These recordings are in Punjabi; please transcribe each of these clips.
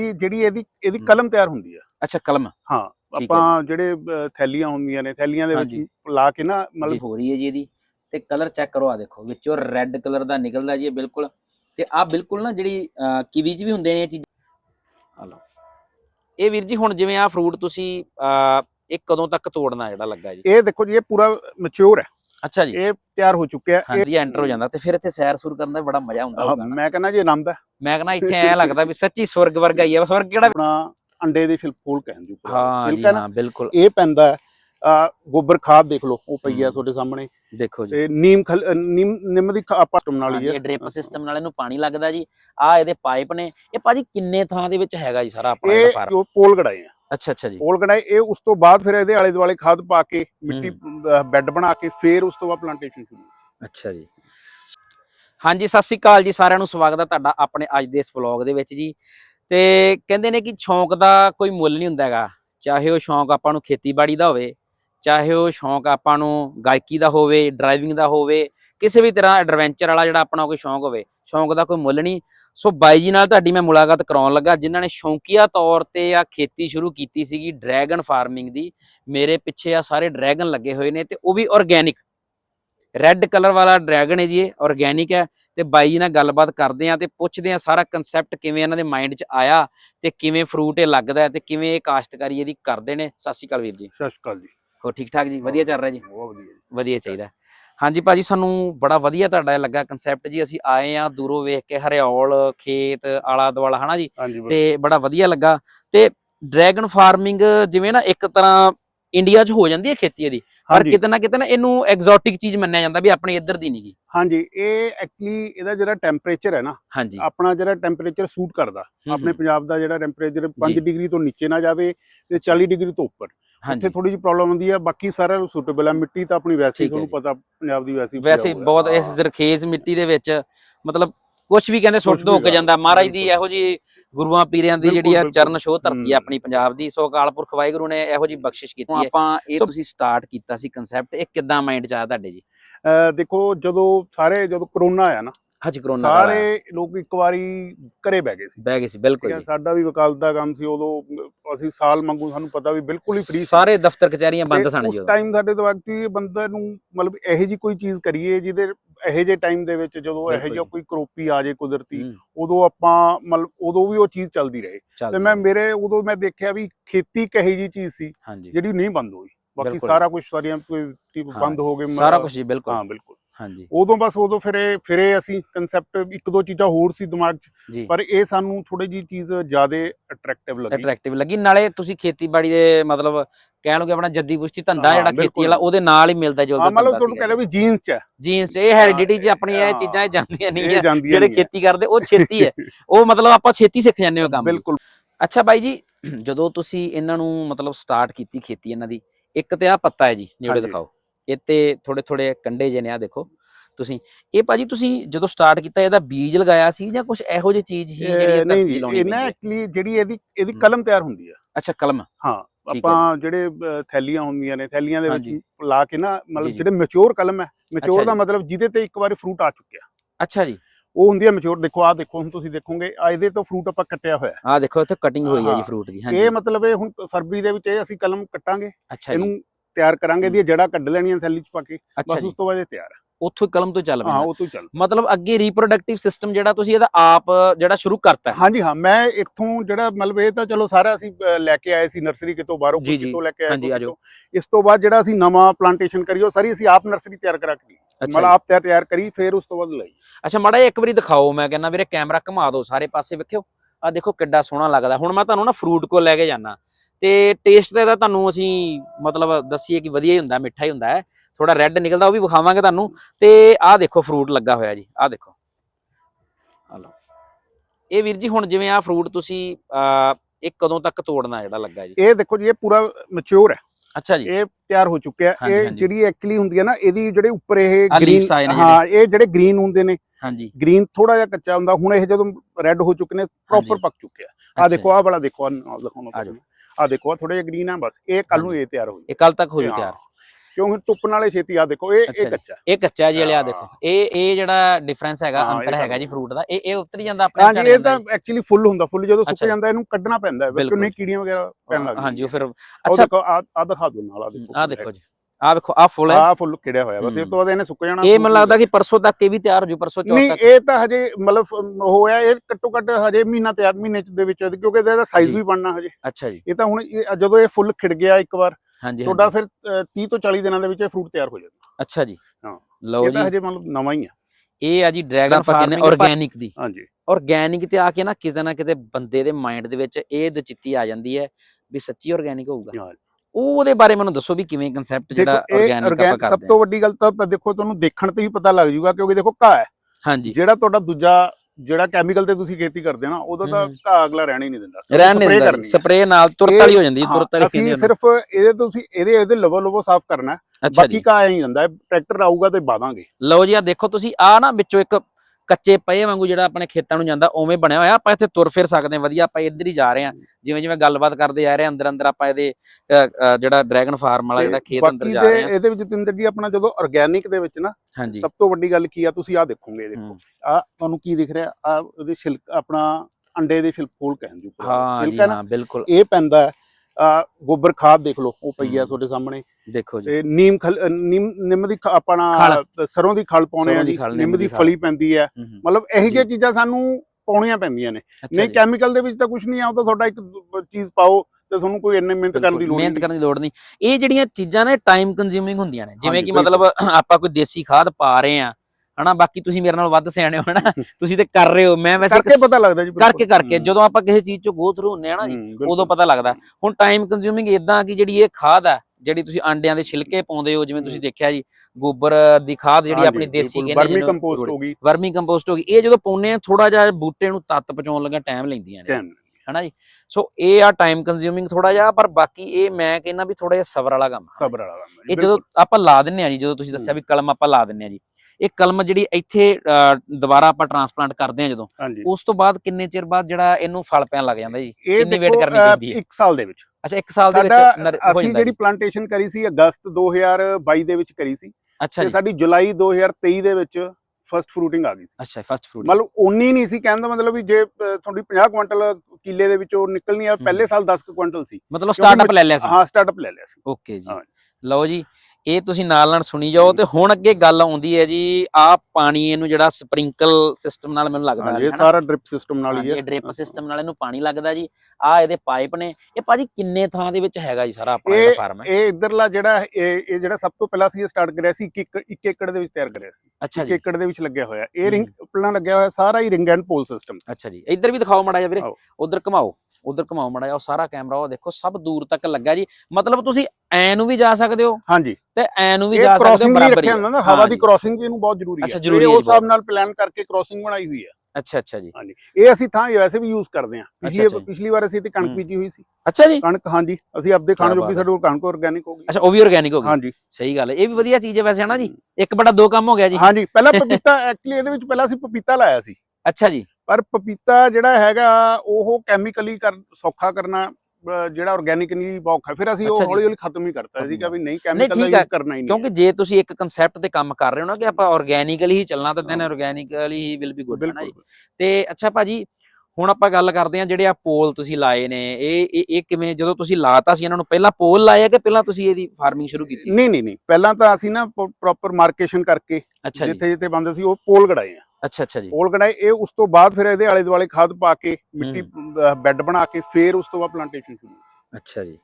ਇਹ ਜਿਹੜੀ ਇਹਦੀ ਇਹਦੀ। ਕਲਮ ਤਿਆਰ ਹੁੰਦੀ ਆ। ਅੱਛਾ ਕਲਮ। ਹਾਂ ਆਪਾਂ ਜਿਹੜੇ ਅ, ਥੈਲੀਆਂ ਹੁੰਦੀਆਂ ਨੇ ਥੈਲੀਆਂ ਦੇ ਵਿੱਚ। ਲਾ ਕੇ ਨਾ ਜੀ ਮਤਲਬ ਹੋ ਰਹੀ ਹੈ ਜੀ ਇਹਦੀ। ਤੇ ਕਲਰ ਚੈੱਕ ਕਰੋ ਆ ਦੇਖੋ ਵਿੱਚੋਂ ਰੈੱਡ ਕਲਰ ਦਾ ਨਿਕਲਦਾ ਜੀ ਇਹ ਬਿਲਕੁਲ। ਤੇ ਆ ਬਿਲਕੁਲ ਨਾ ਜਿਹੜੀ ਕਿਵੀ ਚ ਵੀ ਹੁੰਦੇ ਨੇ ਇਹ ਚੀਜ਼। ਆ ਲਓ। ਇਹ ਵੀਰ ਜੀ ਹੁਣ ਜਿਵੇਂ ਆ ਫਰੂਟ ਤੁਸੀਂ ਅਹ, ਇਹ ਕਦੋਂ ਤੱਕ ਤੋੜਨਾ ਜਿਹੜਾ ਲੱਗਾ ਜੀ? ਇਹ ਦੇਖੋ ਜੀ ਇਹ ਪੂਰਾ ਮੈਚੁਰ ਹੈ। ਅੱਛਾ ਜੀ। ਇਹ ਤਿਆਰ ਹੋ ਚੁੱਕਿਆ ਹਾਂਜੀ ਐਂਟਰ ਹੋ ਜਾਂਦਾ ਤੇ ਫਿਰ ਇੱਥੇ ਸੈਰ ਸੁਰ ਕਰਨ ਦਾ ਬੜਾ ਮਜ਼ਾ ਹੋਊਗਾ ਨਾ। ਮੈਂ ਕਹਿੰਦਾ ਜੀ ਆਨੰਦ ਹੈ। ਮੈਂ ਕਹਿੰਦਾ ਇੱਥੇ ਐ ਲੱਗਦਾ ਵੀ ਸੱਚੀ ਸਵਰਗ ਵਰਗਾ ਹੀ ਹੈ। ਸਵਰਗ ਕਿਹੜਾ? ਆਪਣਾ ਅੰਡੇ ਦੇ ਛਿਲਕੂਲ ਕਹਿੰਦੇ ਹਾਂ ਬਿਲਕੁਲ। ਇਹ ਪੈਂਦਾ ਗੋਬਰ ਖਾਦ ਦੇਖ ਲਓ ਉਹ ਪਈ ਹਮ। ਤੁਹਾਡੇ ਸਾਹਮਣੇ। ਦੇਖੋ ਜੀ। ਤੇ ਨੀਮ ਨੀਮ ਨਿੰਮ ਦੀ ਆਪਾਂ ਨਾਲ ਹਾਂਜੀ, ਹੀ ਹੈ ਇਹ ਡ੍ਰਿਪ ਸਿਸਟਮ ਨਾਲ ਇਹਨੂੰ ਪਾਣੀ ਲੱਗਦਾ ਜੀ। ਆ ਇਹਦੇ ਪਾਈਪ ਨੇ ਇਹ ਭਾਜੀ ਕਿੰਨੇ ਥਾਂ ਦੇ ਵਿੱਚ ਹੈਗਾ ਜੀ ਸਾਰਾ ਆਪਣਾ ਇਹ ਫਾਰਮ? ਜੋ ਪੋਲ ਕਢਾਏ ਆ। ਅੱਛਾ ਅੱਛਾ ਜੀ। ਪੋਲ ਕਢਾਏ ਇਹ ਉਸ ਤੋਂ ਬਾਅਦ ਫਿਰ ਇਹਦੇ ਆਲੇ ਦੁਆਲੇ ਖਾਦ ਪਾ ਕੇ ਮਿੱਟੀ ਬੈੱਡ ਬਣਾ ਕੇ ਫਿਰ ਉਸ ਤੋਂ ਬਾਅਦ ਪਲਾਂਟੇਸ਼ਨ ਸ਼ੁਰੂ। ਅੱਛਾ ਜੀ। ਹਾਂਜੀ ਸਤਿ ਸ੍ਰੀ ਅਕਾਲ ਜੀ ਸਾਰਿਆਂ ਨੂੰ। ਸਵਾਗਤ ਹੈ ਤੁਹਾਡਾ ਆਪਣੇ ਅੱਜ ਦੇ ਇਸ ਵਲੌਗ ਦੇ ਵਿੱਚ ਜੀ। ਤੇ ਕਹਿੰਦੇ ਨੇ ਕਿ ਸ਼ੌਂਕ ਦਾ ਕੋਈ ਮੁੱਲ ਨਹੀਂ ਹੁੰਦਾ ਹੈਗਾ। ਚਾਹੇ ਉਹ ਸ਼ੌਂਕ ਆਪਾਂ ਨੂੰ ਖੇਤੀਬਾੜੀ ਦਾ ਹੋਵੇ ਚਾਹੇ ਉਹ ਸ਼ੌਂਕ ਆਪਾਂ ਨੂੰ ਗਾਇਕੀ ਦਾ ਹੋਵੇ ਡਰਾਈਵਿੰਗ ਦਾ ਹੋਵੇ, ਕਿਸੇ ਵੀ ਤਰ੍ਹਾਂ ਐਡਵੈਂਚਰ ਵਾਲਾ ਜਿਹੜਾ ਆਪਣਾ ਕੋਈ ਸ਼ੌਂਕ ਹੋਵੇ, ਸ਼ੌਂਕ ਦਾ ਕੋਈ ਮੁੱਲ ਨਹੀਂ। ਸੋ ਬਾਈ ਜੀ ਨਾਲ ਤੁਹਾਡੀ ਮੈਂ ਮੁਲਾਕਾਤ ਕਰਾਉਣ ਲੱਗਾ, ਜਿਨ੍ਹਾਂ ਨੇ ਸ਼ੌਂਕੀਆ ਤੌਰ ਤੇ ਆ ਖੇਤੀ ਸ਼ੁਰੂ ਕੀਤੀ ਸੀਗੀ ਡਰੈਗਨ ਫਾਰਮਿੰਗ ਦੀ। ਮੇਰੇ ਪਿੱਛੇ ਆ ਸਾਰੇ ਡਰੈਗਨ ਲੱਗੇ ਹੋਏ ਨੇ ਤੇ ਉਹ ਵੀ ਆਰਗੈਨਿਕ ਰੈੱਡ ਕਲਰ ਵਾਲਾ ਡਰੈਗਨ ਹੈ ਜੀ ਇਹ ਆਰਗੈਨਿਕ ਹੈ। ਤੇ ਬਾਈ ਜੀ ਨਾਲ ਗੱਲਬਾਤ ਕਰਦੇ ਆ ਤੇ ਪੁੱਛਦੇ ਆ ਸਾਰਾ ਕਨਸੈਪਟ ਕਿਵੇਂ ਇਹਨਾਂ ਦੇ ਮਾਈਂਡ 'ਚ ਆਇਆ ਤੇ ਕਿਵੇਂ ਫਰੂਟ ਇਹ ਲੱਗਦਾ ਹੈ ਤੇ ਕਿਵੇਂ ਇਹ ਕਾਸ਼ਤਕਾਰੀ ਇਹਦੀ ਕਰਦੇ ਨੇ। ਸਤਿ ਸ਼੍ਰੀ ਅਕਾਲ ਵੀਰ ਜੀ। ਸਤਿ ਸ਼੍ਰੀ ਅਕਾਲ ਜੀ। ਹੋ ਠੀਕ ਠਾਕ ਜੀ? ਵਧੀਆ ਚੱਲ ਰਿਹਾ ਜੀ? ਬਹੁਤ ਵਧੀਆ ਜੀ। ਵਧੀਆ ਚਾਹੀਦਾ। ਹਾਂਜੀ ਭਾਜੀ ਸਾਨੂੰ ਬੜਾ ਵਧੀਆ ਤੁਹਾਡਾ ਲੱਗਾ ਕਨਸੈਪਟ ਜੀ। ਅਸੀਂ ਆਏ ਆ ਦੂਰੋਂ ਵੇਖ ਕੇ ਹਰਿਆਵਲ ਖੇਤ ਆਲਾ ਦੁਆਲਾ ਹਨਾ ਜੀ। ਤੇ ਬੜਾ ਵਧੀਆ ਲੱਗਾ। ਤੇ ਡਰੈਗਨ ਫਾਰਮਿੰਗ ਜਿਵੇਂ ਨਾ ਇੱਕ ਤਰ੍ਹਾਂ ਇੰਡੀਆ 'ਚ ਹੋ ਜਾਂਦੀ ਹੈ ਖੇਤੀ ਇਹਦੀ। ਪਰ ਕਿਤੇ ਨਾ ਕਿਤੇ ਨਾ ਇਹਨੂੰ ਐਗਜ਼ੋਟਿਕ ਚੀਜ਼ ਮੰਨਿਆ ਜਾਂਦਾ ਵੀ ਆਪਣੇ ਇੱਧਰ ਦੀ ਨਹੀਂਗੀ ਹਾਂਜੀ ਇਹ ਐਕਚੁਅਲੀ ਇਹਦਾ ਜਿਹੜਾ ਟੈਂਪਰੇਚਰ ਹੈ ਨਾ ਹਾਂਜੀ। ਆਪਣਾ ਜਿਹੜਾ ਟੈਂਪਰੇਚਰ ਸੂਟ ਕਰਦਾ। ਆਪਣੇ ਪੰਜਾਬ ਦਾ ਜਿਹੜਾ ਟੈਂਪਰੇਚਰ 5 ਜੀ। ਡਿਗਰੀ ਤੋਂ ਨੀਚੇ ਨਾ ਜਾਵੇ ਤੇ 40 ਡਿਗਰੀ ਤੋਂ ਉੱਪਰ। ਉੱਥੇ ਥੋੜੀ ਜਿਹੀ ਪ੍ਰੋਬਲਮ ਹੁੰਦੀ ਹੈ ਬਾਕੀ ਸਾਰਾ ਸੂਟੇਬਲ ਹੈ ਮਿੱਟੀ ਤਾਂ ਆਪਣੀ ਵੈਸੇ ਹੀ ਤੁਹਾਨੂੰ। ਪਤਾ ਪੰਜਾਬ ਦੀ ਵੈਸੇ ਵੈਸੇ। ਬਹੁਤ ਇਸ। ਜ਼ਰਖੇਜ਼ ਮਿੱਟੀ ਦੇ ਵਿੱਚ ਮਤਲਬ ਕੁਝ ਵੀ ਕਹਿੰਦੇ ਸੁੱਟ ਗਾ, ਜਾਂਦਾ ਮਹਾਰਾਜ ਦੀ। ਇਹੋ ਜੀ ਗੁਰੂਆਂ ਪੀਰਿਆਂ ਦੀ ਜਿਹੜੀ ਆ। ਚਰਨ ਛੋਹ ਧਰਤੀ ਆ। ਆਪਣੀ ਪੰਜਾਬ ਦੀ ਸੋ ਅਕਾਲ ਪੁਰਖ ਵਾਹਿਗੁਰੂ ਨੇ ਇਹੋ ਜੀ ਬਖਸ਼ਿਸ਼ ਕੀਤੀ ਹੈ ਆਪਾਂ ਇਹ ਤੁਸੀਂ ਸਟਾਰਟ ਕੀਤਾ ਸੀ ਕਨਸੈਪਟ ਇਹ ਕਿੱਦਾਂ ਮਾਈਂਡ 'ਚ ਆਇਆ ਤੁਹਾਡੇ ਜੀ ਦੇਖੋ ਜਦੋਂ ਸਾਰੇ ਜਦੋਂ ਕਰੋਨਾ ਆਇਆ ਨਾ ਹਾਂਜੀ ਕਰੋਨਾ। ਸਾਰੇ ਲੋਕ ਇੱਕ ਵਾਰੀ ਘਰੇ ਬਹਿ ਗਏ ਸੀ। ਬਹਿ ਗਏ ਸੀ ਬਿਲਕੁਲ ਜੀ। ਸਾਡਾ ਵੀ ਵਕਾਲਤ ਦਾ ਕੰਮ ਸੀ ਉਦੋਂ ਅਸੀਂ ਸਾਲ ਮੰਗੂ ਸਾਨੂੰ ਪਤਾ ਵੀ ਬਿਲਕੁਲ ਹੀ ਫ੍ਰੀ ਸਾਰੇ ਦਫ਼ਤਰ ਕਚਹਿਰੀਆਂ ਬੰਦ ਸਨ ਉਸ ਜੀ ਉਦੋਂ। ਟਾਈਮ ਸਾਡੇ ਦਿਮਾਗ 'ਚ ਬੰਦੇ ਨੂੰ ਮਤਲਬ ਇਹੋ ਜੀ ਕੋਈ ਚੀਜ਼ ਕਰੀਏ ਜਿਹਦੇ ਇਹੋ ਜਿਹੇ ਟਾਈਮ ਦੇ ਵਿੱਚ ਜਦੋਂ ਇਹੋ ਜਿਹਾ ਜੀ। ਕੋਈ ਕਰੋਪੀ ਆ ਜੇ ਕੁਦਰਤੀ ਉਦੋਂ ਆਪਾਂ ਮਤਲਬ ਉਦੋਂ ਵੀ ਉਹ ਚੀਜ਼ ਚੱਲਦੀ ਰਹੇ। ਤੇ ਮੈਂ ਮੇਰੇ ਉਦੋਂ ਮੈਂ ਦੇਖਿਆ ਵੀ ਖੇਤੀ ਕਹੀ ਜੀ ਚੀਜ਼ ਸੀ ਜਿਹੜੀ ਨਹੀਂ ਬੰਦ ਹੋਈ। ਬਾਕੀ। ਸਾਰਾ ਕੁਝ ਸਾਰੀਆਂ ਬੰਦ ਹੋ ਗਏ ਸਾਰਾ ਕੁਝ ਜੀ ਬਿਲਕੁਲ। ਹਾਂ ਬਿਲਕੁਲ। ਹਾਂਜੀ। ਉਦੋਂ ਬਸ ਉਦੋਂ ਫਿਰੇ ਫਿਰੇ ਅਸੀਂ ਕਨਸੈਪਟ ਇੱਕ ਦੋ ਚੀਜ਼ਾਂ ਹੋਰ ਸੀ ਦਿਮਾਗ 'ਚ ਪਰ ਇਹ ਸਾਨੂੰ ਥੋੜੀ ਜੀ ਚੀਜ਼ ਜ਼ਿਆਦਾ ਅਟਰੈਕਟਿਵ ਲੱਗੀ। ਅਟਰੈਕਟਿਵ ਲੱਗੀ। ਨਾਲੇ ਤੁਸੀਂ ਖੇਤੀਬਾੜੀ ਦੇ ਮਤਲਬ ਕਹਿ ਲਓਗੇ ਆਪਣਾ ਜੱਦੀ ਪੁਸ਼ਤੀ ਧੰਦਾ ਜਿਹੜਾ ਖੇਤੀ। ਵਾਲਾ ਉਹਦੇ ਨਾਲ ਹੀ ਮਿਲਦਾ ਜੁਲਦਾ ਹਾਂ ਮਤਲਬ ਤੁਹਾਨੂੰ ਕਹਿੰਦਾ ਵੀ ਜੀਨਸ 'ਚ ਜੀਨਸ ਇਹ ਹੈਰੀਡਿਟੀ ਚ ਆਪਣੀ ਇਹ ਚੀਜ਼ਾਂ ਇਹ ਜਾਂਦੀਆਂ ਨਹੀਂ ਜਿਹੜੇ। ਖੇਤੀ ਕਰਦੇ ਉਹ ਛੇਤੀ ਹੈ। ਉਹ ਮਤਲਬ ਆਪਾਂ ਛੇਤੀ ਸਿੱਖ ਜਾਂਦੇ ਹਾਂ ਕੰਮ ਬਿਲਕੁਲ। ਅੱਛਾ ਬਾਈ ਜੀ ਜਦੋਂ ਤੁਸੀਂ ਇਹਨਾਂ ਨੂੰ ਮਤਲਬ ਸਟਾਰਟ ਕੀਤੀ ਖੇਤੀ ਇਹਨਾਂ ਦੀ ਇੱਕ ਤੇ ਆ ਪੱਤਾ ਹੈ ਜੀ ਜਿਹੜੇ। ਦਿਖਾਓ। ਤੇ ਥੋੜੇ ਥੋੜੇ ਕੰਡੇ ਨੇ ਆ ਦੇਖੋ ਤੁਸੀਂ ਇਹ ਭਾਜੀ ਤੁਸੀਂ ਜਦੋਂ ਸਟਾਰਟ ਕੀਤਾ ਇਹਦਾ ਬੀਜ ਲਗਾਇਆ ਸੀ ਜਾਂ ਕੁਝ ਇਹੋ ਜਿਹੀ ਚੀਜ਼ ਹੀ ਜਿਹੜੀ ਨਹੀਂ ਜੀ ਇਹ ਨਾ ਐਕਚੁਅਲੀ ਜਿਹੜੀ ਇਹਦੀ ਇਹਦੀ। ਕਲਮ ਤਿਆਰ ਹੁੰਦੀ ਆ ਅੱਛਾ ਕਲਮ ਹਾਂ ਆਪਾਂ ਜਿਹੜੇ ਥੈਲੀਆਂ ਹੁੰਦੀਆਂ ਨੇ ਥੈਲੀਆਂ ਦੇ ਵਿੱਚ। ਲਾ ਕੇ ਨਾ ਜੀ, ਮਤਲਬ ਜੀ। ਜਿਹੜੇ ਮੈਚੁਰ ਕਲਮ ਹੈ ਮੈਚੁਰ ਦਾ ਜੀ। ਮਤਲਬ ਜਿਹਦੇ ਤੇ ਇੱਕ ਵਾਰੀ ਫਰੂਟ ਆ ਚੁੱਕਿਆ ਅੱਛਾ ਜੀ ਉਹ ਹੁੰਦੀ ਹੈ ਮੈਚੁਰ ਦੇਖੋ ਆ ਦੇਖੋ ਹੁਣ ਤੁਸੀਂ ਦੇਖੋਗੇ ਆ ਇਹਦੇ ਤੋਂ ਫਰੂਟ ਆਪਾਂ ਕੱਟਿਆ ਹੋਇਆ। ਆ ਦੇਖੋ ਇੱਥੇ ਕਟਿੰਗ ਹੋਈ ਹੈ ਜੀ। ਫਰੂਟ ਦੀ ਹਾਂਜੀ ਇਹ ਮਤਲਬ ਇਹ ਹੁਣ ਫਰਵਰੀ ਦੇ ਵਿੱਚ ਇਹ ਅਸੀਂ ਕਲਮ ਕੱਟਾਂਗੇ ਜੀ ਇਹਨੂੰ ਤਿਆਰ ਕਰਾਂਗੇ ਇਹਦੀਆਂ ਜੜਾਂ ਕੱਢ ਲੈਣੀਆਂ ਥੈਲੀ 'ਚ ਪਾ ਕੇ ਬਸ ਉਸ ਤੋਂ ਬਾਅਦ ਇਹ ਤਿਆਰ ਹੈ ਉੱਥੋਂ ਕਲਮ ਤੋਂ ਚੱਲ ਹਾਂ ਪੈਂਦਾ ਹੀ ਚੱਲ ਮਤਲਬ ਅੱਗੇ ਰੀਪਰੋਡਕਟਿਵ ਸਿਸਟਮ ਜਿਹੜਾ ਤੁਸੀਂ ਇਹਦਾ ਆਪ ਜਿਹੜਾ ਸ਼ੁਰੂ ਕਰਤਾ ਹਾਂਜੀ ਹਾਂ ਮੈਂ ਇੱਥੋਂ ਜਿਹੜਾ ਮਤਲਬ ਇਹ ਤਾਂ ਚਲੋ ਸਾਰਾ ਅਸੀਂ ਲੈ ਕੇ ਆਏ ਸੀ ਨਰਸਰੀ ਕਿਤੋਂ ਬਾਹਰੋਂ। ਕਿਤੋਂ ਲੈ ਕੇ ਆਏ ਹਾਂਜੀ। ਇਸ ਤੋਂ ਬਾਅਦ ਜਿਹੜਾ ਅਸੀਂ ਨਵਾਂ ਪਲਾਂਟੇਸ਼ਨ ਕਰੀ ਉਹ ਸਾਰੀ ਅਸੀਂ ਆਪ ਨਰਸਰੀ ਤਿਆਰ ਕਰਾ ਕੇ ਮਤਲਬ। ਆਪ ਤਿਆਰ ਤਿਆਰ ਕਰੀ ਫਿਰ ਉਸ ਤੋਂ ਬਾਅਦ ਲਈ। ਅੱਛਾ ਮਾੜਾ ਇੱਕ ਵਾਰੀ ਦਿਖਾਓ ਮੈਂ ਕਹਿੰਦਾ ਵੀਰੇ ਕੈਮਰਾ ਘੁਮਾ ਦਿਓ ਸਾਰੇ ਪਾਸੇ ਵੇਖਿਓ। ਆ ਦੇਖੋ ਕਿੱਡਾ ਸੋਹਣਾ ਲੱਗਦਾ। ਹੁਣ ਮੈਂ ਤੁਹਾਨੂੰ ਨਾ ਫਰੂਟ ਕੋ ਲੈ ਕੇ ਜਾਣਾ ਤੇ ਟੇਸਟ ਦਾ ਤੁਹਾਨੂੰ ਅਸੀਂ ਮਤਲਬ ਦੱਸੀਏ ਕਿ ਵਧੀਆ ਹੀ ਹੁੰਦਾ ਮਿੱਠਾ ਹੀ ਹੁੰਦਾ ਹੈ। ਥੋੜਾ ਰੈੱਡ ਨਿਕਲਦਾ ਉਹ ਵੀ ਵਿਖਾਵਾਂਗੇ ਤੁਹਾਨੂੰ। ਤੇ ਆਹ ਦੇਖੋ ਫਰੂਟ ਲੱਗਾ ਹੋਇਆ ਜੀ ਆਹ ਦੇਖੋ। ਆ ਲਓ। ਇਹ ਵੀਰ ਜੀ ਹੁਣ ਜਿਵੇਂ ਆਹ ਫਰੂਟ ਤੁਸੀਂ ਇਹ ਕਦੋਂ ਤੱਕ ਤੋੜਨਾ ਜਿਹੜਾ ਲੱਗਾ ਜੀ? ਇਹ ਦੇਖੋ ਜੀ ਇਹ ਪੂਰਾ ਮੈਚੁਰ ਹੈ। ਅੱਛਾ ਜੀ। ਇਹ ਤਿਆਰ ਹੋ ਚੁੱਕਿਆ ਇਹ। ਜਿਹੜੀ ਐਕਚੁਅਲੀ ਹੁੰਦੀ ਹੈ ਨਾ ਇਹਦੀ ਜਿਹੜੇ ਉੱਪਰ ਇਹ ਆਹ ਗ੍ਰੀਨ ਹਾਂ ਇਹ ਜਿਹੜੇ ਗ੍ਰੀਨ ਹੁੰਦੇ ਨੇ। ਹਾਂਜੀ। ਗ੍ਰੀਨ ਥੋੜਾ ਜਿਹਾ ਕੱਚਾ ਹੁੰਦਾ। ਹੁਣ ਇਹ ਜਦੋਂ ਰੈੱਡ ਹੋ ਚੁੱਕੇ ਨੇ ਪ੍ਰੋਪਰ। ਪੱਕ ਚੁੱਕੇ ਆ ਆ ਦੇਖੋ ਜੀ। ਆ ਵਾਲਾ ਦੇਖੋ ਆਹ ਦਿਖਾਉਣਾ ਆ ਦੇਖੋ ਆ ਥੋੜੇ ਜਿਹਾ ਗ੍ਰੀਨ ਆ ਬਸ। ਇਹ ਕੱਲ ਨੂੰ ਇਹ ਤਿਆਰ ਹੋ ਇਹ ਕੱਲ ਤੱਕ ਹੋ ਜੂ। ਤਿਆਰ। ਕਿਉਂਕਿ ਧੁੱਪ ਨਾਲੇ ਛੇਤੀ ਆ ਦੇਖੋ ਇਹ ਇਹ। ਕੱਚਾ। ਇਹ ਕੱਚਾ ਜੀ ਵਾਲੇ ਆ ਹਾਂ। ਦੇਖੋ। ਇਹ ਇਹ ਜਿਹੜਾ ਡਿਫਰੈਂਸ ਹੈਗਾ ਅੰਤਰ ਹੈਗਾ ਜੀ। ਫਰੂਟ ਦਾ। ਇਹ ਇਹ ਉਤਰ ਜਾਂਦਾ ਆਪਣੇ ਹਾਂਜੀ ਇਹ ਤਾਂ ਐਕਚੁਅਲੀ ਫੁੱਲ ਹੁੰਦਾ। ਫੁੱਲ ਜਦੋਂ ਸੁੱਕ। ਜਾਂਦਾ ਇਹਨੂੰ ਕੱਢਣਾ ਪੈਂਦਾ ਹੈ ਬਿਲਕੁਲ। ਕਿਉਂਕਿ ਨਹੀਂ ਕੀੜੀਆਂ ਵਗੈਰਾ ਪੈਣ ਲੱਗ ਹਾਂਜੀ ਉਹ ਫਿਰ ਅੱਛਾ। ਦੇਖੋ ਆ ਆ ਦਿਖਾ ਦੋ ਨਾਲ ਆ ਦੇਖੋ ਆ ਦੇਖੋ ਜੀ। ਆ ਵੇਖੋ ਆ ਫੁੱਲ ਹੈ। ਆ ਫੁੱਲ ਕਿਹੜਿਆ ਹੋਇਆ ਬਸ ਇਹ। ਤੋਂ ਬਾਅਦ ਇਹਨੇ ਸੁੱਕ ਜਾਣਾ ਇਹ ਮੈਨੂੰ ਲੱਗਦਾ ਕਿ ਪਰਸੋਂ ਤੱਕ ਇਹ ਵੀ ਤਿਆਰ ਹੋ ਜੂ ਪਰਸੋਂ ਚੌਥ ਨਹੀਂ ਤੱਕ। ਇਹ ਤਾਂ ਹਜੇ ਮਤਲਬ ਹੋਇਆ ਇਹ ਘੱਟੋ ਘੱਟ ਹਜੇ ਮਹੀਨਾ ਤਿਆਰ ਮਹੀਨੇ ਚ ਦੇ ਵਿੱਚ ਕਿਉਂਕਿ ਇਹਦਾ ਸਾਈਜ਼ ਜੀ। ਵੀ ਬਣਨਾ ਹਜੇ। ਅੱਛਾ ਜੀ। ਇਹ ਤਾਂ ਹੁਣ ਜਦੋਂ ਇਹ ਫੁੱਲ ਖਿੜ ਗਿਆ ਇੱਕ ਵਾਰ ਹਾਂਜੀ ਤੁਹਾਡਾ। ਫਿਰ ਅ, 30 ਤੋਂ 40 ਦਿਨਾਂ ਦੇ ਵਿੱਚ ਇਹ ਫਰੂਟ ਤਿਆਰ ਹੋ ਜਾਂਦਾ ਅੱਛਾ ਜੀ। ਹਾਂ। ਲਓ ਇਹ ਤਾਂ ਜੀ। ਹਜੇ ਮਤਲਬ ਨਵਾਂ ਹੀ ਆ। ਇਹ ਆ ਜੀ ਡਰੈਗਨ ਫਾਰਮਿੰਗ ਆਰਗੇਨਿਕ ਦੀ। ਹਾਂਜੀ। ਆਰਗੇਨਿਕ ਤੇ ਆ ਕੇ ਨਾ ਕਿਤੇ ਨਾ ਕਿਤੇ ਬੰਦੇ ਦੇ ਮਾਈਂਡ ਦੇ ਵਿੱਚ ਇਹ ਦਚਿੱਤੀ ਆ ਜਾਂਦੀ ਹੈ ਵੀ ਸੱਚੀ ਆਰਗੇਨਿਕ ਹੋਊਗਾ। ਹਾਂ। ਉਹ ਉਹਦੇ ਬਾਰੇ ਮੈਨੂੰ ਦੱਸੋ ਵੀ ਕਿਵੇਂ ਕਨਸੈਪਟ ਜਿਹੜਾ ਆਰਗੇਨਿਕ ਆਪਾਂ organ- ਸਭ ਕਰਦੇ ਤੋਂ ਵੱਡੀ ਗੱਲ ਤਾਂ ਦੇਖੋ ਤੁਹਾਨੂੰ ਦੇਖਣ ਤੇ ਹੀ ਪਤਾ ਲੱਗ ਜਾਊਗਾ ਕਿਉਂਕਿ ਦੇਖੋ ਘਾਹ ਹੈ। ਹਾਂਜੀ। ਜਿਹੜਾ ਤੁਹਾਡਾ ਦੂਜਾ ਜਿਹੜਾ ਕੈਮੀਕਲ ਤੇ ਤੁਸੀਂ ਖੇਤੀ ਕਰਦੇ ਹੋ ਨਾ ਉਦੋਂ ਤਾਂ। ਘਾਹ ਅਗਲਾ ਰਹਿਣ ਹੀ ਨਹੀਂ ਦਿੰਦਾ। ਰਹਿਣ ਨਹੀਂ ਦਿੰਦਾ ਕਰਨੀ ਹੈ। ਸਪਰੇ ਨਾਲ ਤੁਰਤ ਵਾਲੀ ਹੋ ਜਾਂਦੀ ਤੁਰਤ ਵਾਲੀ ਅਸੀਂ ਸਿਰਫ ਇਹਦੇ ਤੁਸੀਂ ਇਹਦੇ ਇਹਦੇ ਲਵੋ ਲਵੋ ਸਾਫ਼ ਕਰਨਾ ਬਾਕੀ ਘਾਹ ਹੀ ਜਾਂਦਾ ਹੈ ਟਰੈਕਟਰ ਆਊਗਾ ਤੇ ਬਾਦਾਂਗੇ ਲਓ ਜੀ ਆ ਦੇਖੋ ਤੁਸੀਂ ਆ ਨਾ ਵਿੱਚੋਂ ਇੱਕ ਕੱਚੇ ਪਏ ਵਾਂਗੂ ਜਿਹੜਾ ਆਪਣੇ ਖੇਤਾਂ ਨੂੰ ਜਾਂਦਾ ਉਵੇਂ ਬਣਿਆ ਹੋਇਆ ਆਪਾਂ ਇੱਥੇ ਤੁਰ ਫਿਰ ਸਕਦੇ ਹਾਂ ਵਧੀਆ ਆਪਾਂ ਇੱਧਰ ਹੀ ਜਾ ਰਹੇ ਹਾਂ। ਜਿਵੇਂ ਜਿਵੇਂ ਗੱਲਬਾਤ ਕਰਦੇ ਜਾ ਰਹੇ ਅੰਦਰ ਅੰਦਰ ਆਪਾਂ ਇਹਦੇ ਜਿਹੜਾ ਡਰੈਗਨ ਫਾਰਮ ਵਾਲਾ ਜਿਹੜਾ ਖੇਤ ਅੰਦਰ ਜਾ ਰਹੇ ਹਾਂ। ਇਹਦੇ ਵਿੱਚ ਤਿੰਦਰ ਜੀ ਆਪਣਾ ਜਦੋਂ ਆਰਗੇਨਿਕ ਦੇ ਵਿੱਚ ਨਾ ਸਭ ਤੋਂ ਵੱਡੀ ਗੱਲ ਕੀ ਆ ਤੁਸੀਂ ਆ ਦੇਖੋਗੇ ਦੇਖੋ। ਆ ਤੁਹਾਨੂੰ ਕੀ ਦਿਖ ਰਿਹਾ? ਆ ਉਹਦੇ ਛਿਲਕ ਆਪਣਾ ਅੰਡੇ ਦੇ ਛਿਲਕੋਲ ਕਹਿੰਦੇ ਉੱਪਰ ਛਿਲਕਾ ਨਾ? ਬਿਲਕੁਲ। ਇਹ ਪੈਂਦਾ ਹੈ ਆ ਗੋਬਰ ਖਾਦ ਦੇਖ ਲਓ ਉਹ ਪਈ ਆ। ਤੁਹਾਡੇ ਸਾਹਮਣੇ ਦੇਖੋ ਜੀ ਤੇ ਨੀਮ ਨੀਮ ਨਿੰਮ ਦੀ ਆਪਣਾ ਸਰੋਂ ਦੀ ਖਲ ਪਾਉਣੇ ਆ ਜੀ ਨਿੰਮ ਦੀ। ਫਲੀ ਪੈਂਦੀ ਹੂੰ। ਮਤਲਬ ਇਹੋ ਜਿਹੀਆਂ ਜੀ। ਚੀਜ਼ਾਂ ਸਾਨੂੰ ਪਾਉਣੀਆਂ ਪੈਂਦੀਆਂ ਨੇ ਨਹੀਂ। ਕੈਮੀਕਲ ਦੇ ਵਿੱਚ ਤਾਂ ਕੁਝ ਨਹੀਂ ਆ ਉਹ ਤਾਂ ਤੁਹਾਡਾ ਇੱਕ ਚੀਜ਼ ਪਾਓ ਤੇ ਤੁਹਾਨੂੰ ਕੋਈ ਇੰਨੇ ਮਿਹਨਤ ਕਰਨ ਦੀ ਲੋੜ ਮਿਹਨਤ ਨਹੀਂ ਕਰਨ ਦੀ ਲੋੜ ਨਹੀਂ ਇਹ ਜਿਹੜੀਆਂ ਚੀਜ਼ਾਂ ਨੇ ਟਾਈਮ ਕੰਜ਼ਿਊਮਿੰਗ ਹੁੰਦੀਆਂ ਨੇ ਜਿਵੇਂ ਕਿ ਮਤਲਬ ਆਪਾਂ ਕੋਈ ਦੇਸੀ ਖਾਦ ਪਾ ਰਹੇ ਆ ਹਨਾ ਬਾਕੀ ਤੁਸੀਂ ਮੇਰੇ ਨਾਲ ਵੱਧ ਸਿਆਣੇ ਹੋ ਹਨਾ ਤੁਸੀਂ ਤੇ ਕਰ ਰਹੇ ਹੋ ਮੈਂ ਵੈਸੇ ਕਰਕੇ ਪਤਾ ਲੱਗਦਾ ਜੀ ਕਰਕੇ ਕਰਕੇ ਜਦੋਂ ਆਪਾਂ ਕਿਸੇ ਚੀਜ਼ ਚੋਂ ਗੋ ਥਰੂ ਹੁੰਨੇ ਆ ਨਾ ਜੀ ਉਦੋਂ ਪਤਾ ਲੱਗਦਾ। ਹੁਣ ਟਾਈਮ ਕੰਜ਼ਿਊਮਿੰਗ ਇਦਾਂ ਕਿ ਜਿਹੜੀ ਇਹ ਖਾਦ ਆ ਜਿਹੜੀ ਤੁਸੀਂ ਅੰਡਿਆਂ ਦੇ ਛਿਲਕੇ ਪਾਉਂਦੇ ਹੋ ਜਿਵੇਂ ਤੁਸੀਂ। ਦੇਖਿਆ ਜੀ ਗੋਬਰ ਦੀ ਖਾਦ ਜਿਹੜੀ ਆਪਣੀ ਦੇਸੀ ਕਹਿੰਦੇ ਵਰਮੀ ਕੰਪੋਸਟ ਹੋ ਗਈ। ਵਰਮੀ ਕੰਪੋਸਟ ਹੋ ਗਈ। ਇਹ ਜਦੋਂ ਪਾਉਂਦੇ ਆ ਥੋੜਾ ਜਿਹਾ ਬੂਟੇ ਨੂੰ ਤੱਤ ਪਹੁੰਚਾਉਣ ਲੱਗਾ ਟਾਈਮ ਲੈਂਦੀਆਂ ਨੇ। ਹਨਾ ਜੀ? ਸੋ ਇਹ ਆ ਟਾਈਮ ਕੰਜ਼ਿਊਮਿੰਗ ਥੋੜਾ ਜਿਹਾ ਪਰ ਬਾਕੀ ਇਹ ਮੈਂ ਕਹਿੰਦਾ ਵੀ ਥੋੜਾ ਜਿਹਾ ਸਬਰ ਵਾਲਾ ਕੰਮ। ਸਬਰ ਵਾਲਾ ਕੰਮ ਇਹ ਜਦੋਂ। ਆਪਾਂ ਲਾ ਦਿੰਨੇ ਆ ਜੀ ਜਦੋਂ ਤੁਸੀਂ ਦੱਸਿਆ ਵੀ ਕਲਮ ਆਪਾਂ ਲਾ ਦਿੰਨੇ ਆ ਜੀ ਇਹ ਕਲਮ ਜਿਹੜੀ ਇੱਥੇ ਦੁਬਾਰਾ ਆਪਾਂ ਟ੍ਰਾਂਸਪਲਾਂਟ ਕਰਦੇ ਆ ਜਦੋਂ ਉਸ ਤੋਂ ਬਾਅਦ ਕਿੰਨੇ ਚਿਰ ਬਾਅਦ ਜਿਹੜਾ ਇਹਨੂੰ ਫਲ ਪੈਣ ਲੱਗ ਜਾਂਦਾ ਜੀ? ਕਿੰਨੀ ਵੇਟ ਕਰਨੀ ਪੈਂਦੀ ਹੈ? ਇੱਕ ਸਾਲ ਦੇ ਵਿੱਚ। ਅੱਛਾ 1 ਸਾਲ ਦੇ ਵਿੱਚ ਅਸੀਂ ਜਿਹੜੀ। ਪਲਾਂਟੇਸ਼ਨ ਕਰੀ ਸੀ ਅਗਸਤ 2022 ਦੇ ਵਿੱਚ ਕਰੀ ਸੀ ਤੇ ਸਾਡੀ ਜੁਲਾਈ 2023 ਦੇ ਵਿੱਚ ਫਰਸਟ ਫਰੂਟਿੰਗ ਆ ਗਈ ਸੀ। ਅੱਛਾ ਫਸਟ ਫਰੂਟ ਮਤਲਬ ਉਨੀ ਨਹੀਂ ਸੀ ਕਹਿਣ ਦਾ ਮਤਲਬ ਵੀ ਜੇ ਤੁਹਾਡੀ 50 ਕੁਇੰਟਲ ਕਿੱਲੇ ਦੇ ਵਿੱਚੋਂ ਨਿਕਲਣੀ ਆ ਪਹਿਲੇ ਸਾਲ 10 ਕੁ ਕੁਇੰਟਲ ਸੀ। ਮਤਲਬ ਸਟਾਰਟਅਪ ਲੈ ਲਿਆ ਸੀ? ਹਾਂ ਸਟਾਰਟਅਪ ਲੈ ਲਿਆ ਸੀ। ਓਕੇ ਜੀ। ਲਓ ਜੀ ਇਹ ਤੁਸੀਂ ਨਾਲ ਨਾਲ ਸੁਣੀ ਜਾਓ ਤੇ ਹੁਣ ਅੱਗੇ ਗੱਲ ਆਉਂਦੀ ਹੈ ਜੀ ਆ ਪਾਣੀ ਇਹਨੂੰ ਜਿਹੜਾ ਸਪ੍ਰਿੰਕਲ ਸਿਸਟਮ ਨਾਲ ਮੈਨੂੰ ਲੱਗਦਾ ਹਾਂਜੀ ਇਹ ਹੈ ਸਾਰਾ ਡ੍ਰਿਪ ਸਿਸਟਮ ਨਾਲ ਹੀ ਹੈ। ਇਹ ਡ੍ਰਿਪ ਸਿਸਟਮ ਨਾਲ ਇਹਨੂੰ ਪਾਣੀ ਲੱਗਦਾ ਜੀ। ਆ ਇਹਦੇ ਪਾਈਪ ਨੇ। ਇਹ ਭਾਜੀ ਕਿੰਨੇ ਥਾਂ ਦੇ ਵਿੱਚ ਹੈਗਾ ਜੀ ਸਾਰਾ ਆਪਣਾ ਫਾਰਮ ਹੈ ਇਹ ਇਧਰਲਾ ਜਿਹੜਾ ਇਹ ਇਹ ਜਿਹੜਾ ਸਭ ਤੋਂ ਪਹਿਲਾਂ ਸੀ ਇਹ ਸਟਾਰਟ ਕਰਿਆ ਸੀ 1 1 ਏਕੜ ਦੇ ਵਿੱਚ ਤਿਆਰ ਕਰਿਆ ਸੀ। ਅੱਛਾ 1 ਜੀ। ਏਕੜ ਦੇ ਵਿੱਚ ਲੱਗਿਆ ਹੋਇਆ। ਇਹ ਰਿੰਗ ਪਲਾਂ ਲੱਗਿਆ ਹੋਇਆ ਸਾਰਾ ਹੀ ਰਿੰਗ ਐਂਡ ਪੋਲ ਸਿਸਟਮ ਅੱਛਾ ਜੀ। ਇੱਧਰ ਵੀ ਦਿਖਾਓ ਮੜਾ ਜਿਹਾ ਵੀਰੇ। ਉਧਰ ਘਮਾਓ। ਉਧਰ ਘਮਾਓ ਮੜਾ ਉਹ ਸਾਰਾ ਕੈਮਰਾ ਉਹ ਦੇਖੋ ਸਭ ਦੂਰ ਤੱਕ ਲੱਗਾ ਜੀ। ਮਤਲਬ ਤੁਸੀਂ ਐ ਨੂੰ ਵੀ ਜਾ ਸਕਦੇ ਹੋ ਹਾਂਜੀ। ਤੇ ਐ ਨੂੰ ਵੀ ਜਾ ਸਕਦੇ ਹੋ ਬਰਾਬਰ ਰੱਖਿਆ ਹੀ ਹੁੰਦਾ ਨਾ ਹਵਾ ਦੀ। ਕ੍ਰਾਸਿੰਗ ਵੀ ਇਹਨੂੰ ਬਹੁਤ ਜ਼ਰੂਰੀ ਅੱਛਾ, ਹੈ। ਜ਼ਰੂਰੀ ਇਹ ਹੈ ਉਸ ਹਿਸਾਬ ਨਾਲ ਪਲਾਨ ਕਰਕੇ ਕ੍ਰਾਸਿੰਗ ਬਣਾਈ ਹੋਈ ਹੈ। ਅੱਛਾ ਅੱਛਾ ਜੀ। ਇਹ ਅਸੀਂ ਥਾਂ ਵੈਸੇ ਵੀ ਯੂਜ਼ ਕਰਦੇ ਹਾਂ। ਪਿਛਲੀ ਅੱਛਾ। ਪਿਛਲੀ ਵਾਰ ਅਸੀਂ ਤੇ ਕਣਕ। ਬੀਜੀ ਹੋਈ ਸੀ। ਅੱਛਾ ਜੀ। ਕਣਕ ਹਾਂਜੀ। ਅਸੀਂ ਆਪਦੇ ਖਾਣ ਜੋਗੀ ਸਾਡੇ ਕੋਲ ਕਣਕ ਆਰਗੈਨਿਕ ਹੋ ਗਈ। ਅੱਛਾ ਉਹ ਵੀ ਆਰਗੈਨਿਕ ਹੋ ਗਈ। ਹਾਂਜੀ। ਸਹੀ ਗੱਲ ਹੈ। ਇਹ ਵੀ ਵਧੀਆ ਚੀਜ਼ ਹੈ ਵੈਸੇ ਹਨਾ ਜੀ? ਇੱਕ ਬੜਾ ਦੋ ਕੰਮ ਹੋ ਗਿਆ ਜੀ। ਹਾਂਜੀ। ਪਹਿਲਾਂ ਪਪੀਤਾ ਐਕਚੁਅਲੀ ਇਹਦੇ ਵਿੱਚ ਪਹਿਲਾਂ ਅਸੀਂ ਪਪੀਤਾ ਲਾਇਆ ਸੀ। ਅੱਛਾ ਜੀ। ਪਰ ਪਪੀਤਾ ਜਿਹੜਾ ਹੈਗਾ ਉਹ ਕੈਮੀਕਲੀ ਕਰ ਸੌਖਾ ਕਰਨਾ ਜਿਹੜਾ ਆਰਗੈਨਿਕ ਨਹੀਂ ਔਖਾ ਫਿਰ ਅਸੀਂ ਉਹ। ਹੌਲੀ ਹੌਲੀ ਖਤਮ ਹੀ ਕਰਤਾ ਸੀ ਕਿ ਵੀ ਨਹੀਂ ਕੈਮੀਕਲ ਦਾ ਹੈ, ਯੂਜ਼ ਕਰਨਾ ਹੀ ਨਹੀਂ ਕਿਉਂਕਿ ਜੇ ਤੁਸੀਂ ਇੱਕ ਕਨਸੈਪਟ ਤੇ ਕੰਮ ਕਰ ਰਹੇ ਹੋ ਨਾ ਕਿ ਆਪਾਂ ਆਰਗੈਨਿਕਲੀ ਹੀ ਚੱਲਣਾ ਤਾਂ ਦੈਨ ਆਰਗੈਨਿਕਲੀ ਹੀ ਵਿਲ ਬੀ ਗੁੱਡ ਹੈ ਨਾ ਜੀ। ਤੇ ਅੱਛਾ ਭਾਜੀ ਹੁਣ ਆਪਾਂ ਗੱਲ ਕਰਦੇ ਹਾਂ ਜਿਹੜੇ ਆ ਪੋਲ ਤੁਸੀਂ ਲਾਏ ਨੇ ਇਹ ਇਹ ਕਿਵੇਂ ਜਦੋਂ ਤੁਸੀਂ ਲਾਤਾ ਸੀ ਇਹਨਾਂ ਨੂੰ ਪਹਿਲਾਂ ਪੋਲ ਲਾਇਆ ਕਿ ਪਹਿਲਾਂ ਤੁਸੀਂ ਇਹਦੀ ਫਾਰਮਿੰਗ ਸ਼ੁਰੂ ਕੀਤੀ? ਨਹੀਂ ਨਹੀਂ ਨਹੀਂ। ਪਹਿਲਾਂ ਤਾਂ ਅਸੀਂ ਨਾ ਪ੍ਰੋਪਰ ਮਾਰਕੇਸ਼ਨ ਕਰਕੇ ਜਿੱਥੇ ਜਿੱਥੇ ਬੰਦੇ ਸੀ ਉਹ ਪੋਲ ਗੜਾਏ ਆ। ਅੱਛਾ ਅੱਛਾ ਜੀ। ਗੜਾਏ ਇਹ ਉਸ ਤੋਂ ਬਾਅਦ ਫਿਰ ਇਹਦੇ ਆਲੇ ਦੁਆਲੇ ਖਾਦ ਪਾ ਕੇ ਮਿੱਟੀ ਬੈੱਡ ਬਣਾ ਕੇ ਫਿਰ ਉਸ ਤੋਂ ਬਾਅਦ ਪਲਾਂਟੇਸ਼ਨ ਸ਼ੁਰੂ। ਅੱਛਾ ਜੀ।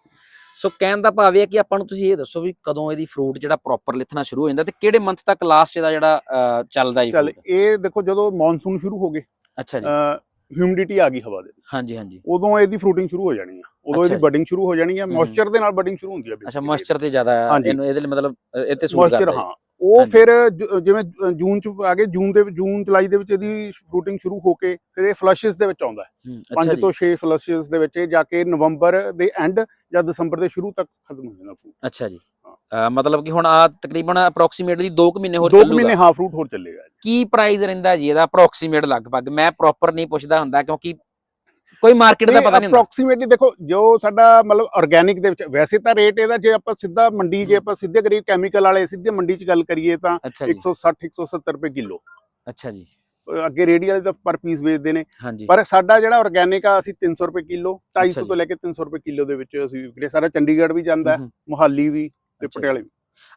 ਸੋ ਕਹਿਣ ਦਾ ਭਾਵ ਇਹ ਹੈ ਕਿ ਆਪਾਂ ਨੂੰ ਤੁਸੀਂ ਇਹ ਦੱਸੋ ਵੀ ਕਦੋਂ ਇਹਦੀ ਫਰੂਟ ਜਿਹੜਾ ਪ੍ਰੋਪਰ ਲਿਥਣਾ ਸ਼ੁਰੂ ਹੋ ਜਾਂਦਾ ਤੇ ਕਿਹੜੇ ਮੰਥ ਤੱਕ ਲਾਸਟ ਇਹਦਾ ਜਿਹੜਾ ਚੱਲਦਾ ਜੀ ਚੱਲ? ਇਹ ਦੇਖੋ ਜਦੋਂ ਮੌਨਸੂਨ ਸ਼ੁਰੂ ਹੋ ਗਏ ਅੱਛਾ ਜੀ। ਹਿਊਮਿਡਿਟੀ ਆ ਗਈ ਹਵਾ ਦੇ ਵਿੱਚ। ਹਾਂਜੀ ਹਾਂਜੀ। ਉਦੋਂ ਇਹਦੀ ਫਰੂਟਿੰਗ ਸ਼ੁਰੂ ਹੋ ਜਾਣੀ ਆ। ਉਦੋਂ ਇਹਦੀ। ਬਡਿੰਗ ਸ਼ੁਰੂ ਹੋ ਜਾਣੀ ਆ। ਮੋਇਸਚਰ ਦੇ ਨਾਲ ਬਡਿੰਗ ਸ਼ੁਰੂ ਹੁੰਦੀ ਆ ਅੱਛਾ ਮੋਇਸਚਰ ਤੇ ਜ਼ਿਆਦਾ। ਇਹਨੂੰ ਇਹਦੇ ਲਈ ਮਤਲਬ ਤੇ ਸੂਟ ਮੋਇਸਚਰ ਕਰਦਾ ਹਾਂ। ਉਹ। ਫਿਰ ਜ- ਜਿਵੇਂ ਜ- ਜੂਨ ਚ ਆ ਗਏ ਜੂਨ ਦੇ ਵਿੱਚ- ਜੂਨ ਜੁਲਾਈ ਦੇ ਵਿੱਚ ਇਹਦੀ ਫਰੂਟਿੰਗ ਸ਼ੁਰੂ ਹੋ ਕੇ ਫਿਰ ਇਹ ਫਲਸ਼ਸ ਦੇ ਵਿੱਚ ਆਉਂਦਾ ਹੈ। ਹੂੰ, ਅੱਛਾ ਪੰਜ ਜੀ। ਤੋਂ 6 ਫਲਸ਼ਸ ਦੇ ਵਿੱਚ ਇਹ ਜਾ ਕੇ ਨਵੰਬਰ ਦੇ ਐਂਡ ਜਾਂ ਦਸੰਬਰ ਦੇ ਸ਼ੁਰੂ ਤੱਕ ਖਤਮ ਹੋ ਜਾਂਦਾ ਫਰੂਟ ਅੱਛਾ ਜੀ। ਅਹ, ਮਤਲਬ ਕਿ ਹੁਣ ਆ ਤਕਰੀਬਨ ਅਪਰੋਕਸੀਮੇਟਲੀ 2 ਮਹੀਨੇ ਹੋਰ ਦੋ ਕੁ ਚੱਲੂਗਾ। ਮਹੀਨੇ ਹਾਂ ਫਰੂਟ ਹੋਰ ਚੱਲੇਗਾ ਕੀ ਪ੍ਰਾਈਸ ਰਹਿੰਦਾ ਜੀ ਇਹਦਾ ਅਪਰੋਕਸੀਮੇਟ ਲਗਭਗ? ਮੈਂ ਪ੍ਰੋਪਰ ਨਹੀਂ ਪੁੱਛਦਾ ਹੁੰਦਾ ਕਿਉਂਕਿ ਕੋਈ ਮਾਰਕੀਟ ਦਾ ਪਤਾ ਨਹੀਂ ਅਪਰੋਕਸੀਮੇਟਲੀ ਦੇਖੋ ਜੋ ਸਾਡਾ ਮਤਲਬ ਆਰਗੈਨਿਕ ਦੇ ਵਿੱਚ ਵੈਸੇ ਤਾਂ ਰੇਟ ਇਹਦਾ ਜੇ ਆਪਾਂ ਸਿੱਧਾ ਮੰਡੀ ਜੇ। ਆਪਾਂ ਸਿੱਧੇ ਕਰੀਏ ਕੈਮੀਕਲ ਵਾਲੇ ਸਿੱਧੇ ਮੰਡੀ 'ਚ ਗੱਲ ਕਰੀਏ ਤਾਂ ਅੱਛਾ ਜੀ। 160 170 ਰੁਪਏ ਕਿਲੋ। ਅੱਛਾ ਜੀ। ਅੱਗੇ ਰੇਡੀ ਵਾਲੇ ਤਾਂ ਪਰ ਪੀਸ ਵੇਚਦੇ ਨੇ। ਪਰ ਸਾਡਾ ਜਿਹੜਾ ਆਰਗੈਨਿਕ ਆ ਅਸੀਂ 300 ਰੁਪਏ ਕਿਲੋ ਅੱਛਾ 250 ਜੀ। ਤੋਂ ਲੈ ਕੇ 300 ਰੁਪਏ ਕਿਲੋ ਦੇ ਵਿੱਚ ਅਸੀਂ ਵਿਕਰੇ ਸਾਰਾ ਚੰਡੀਗੜ੍ਹ ਵੀ ਜਾਂਦਾ ਮੁਹਾਲੀ ਵੀ ਤੇ। ਪਟਿਆਲੇ ਵੀ।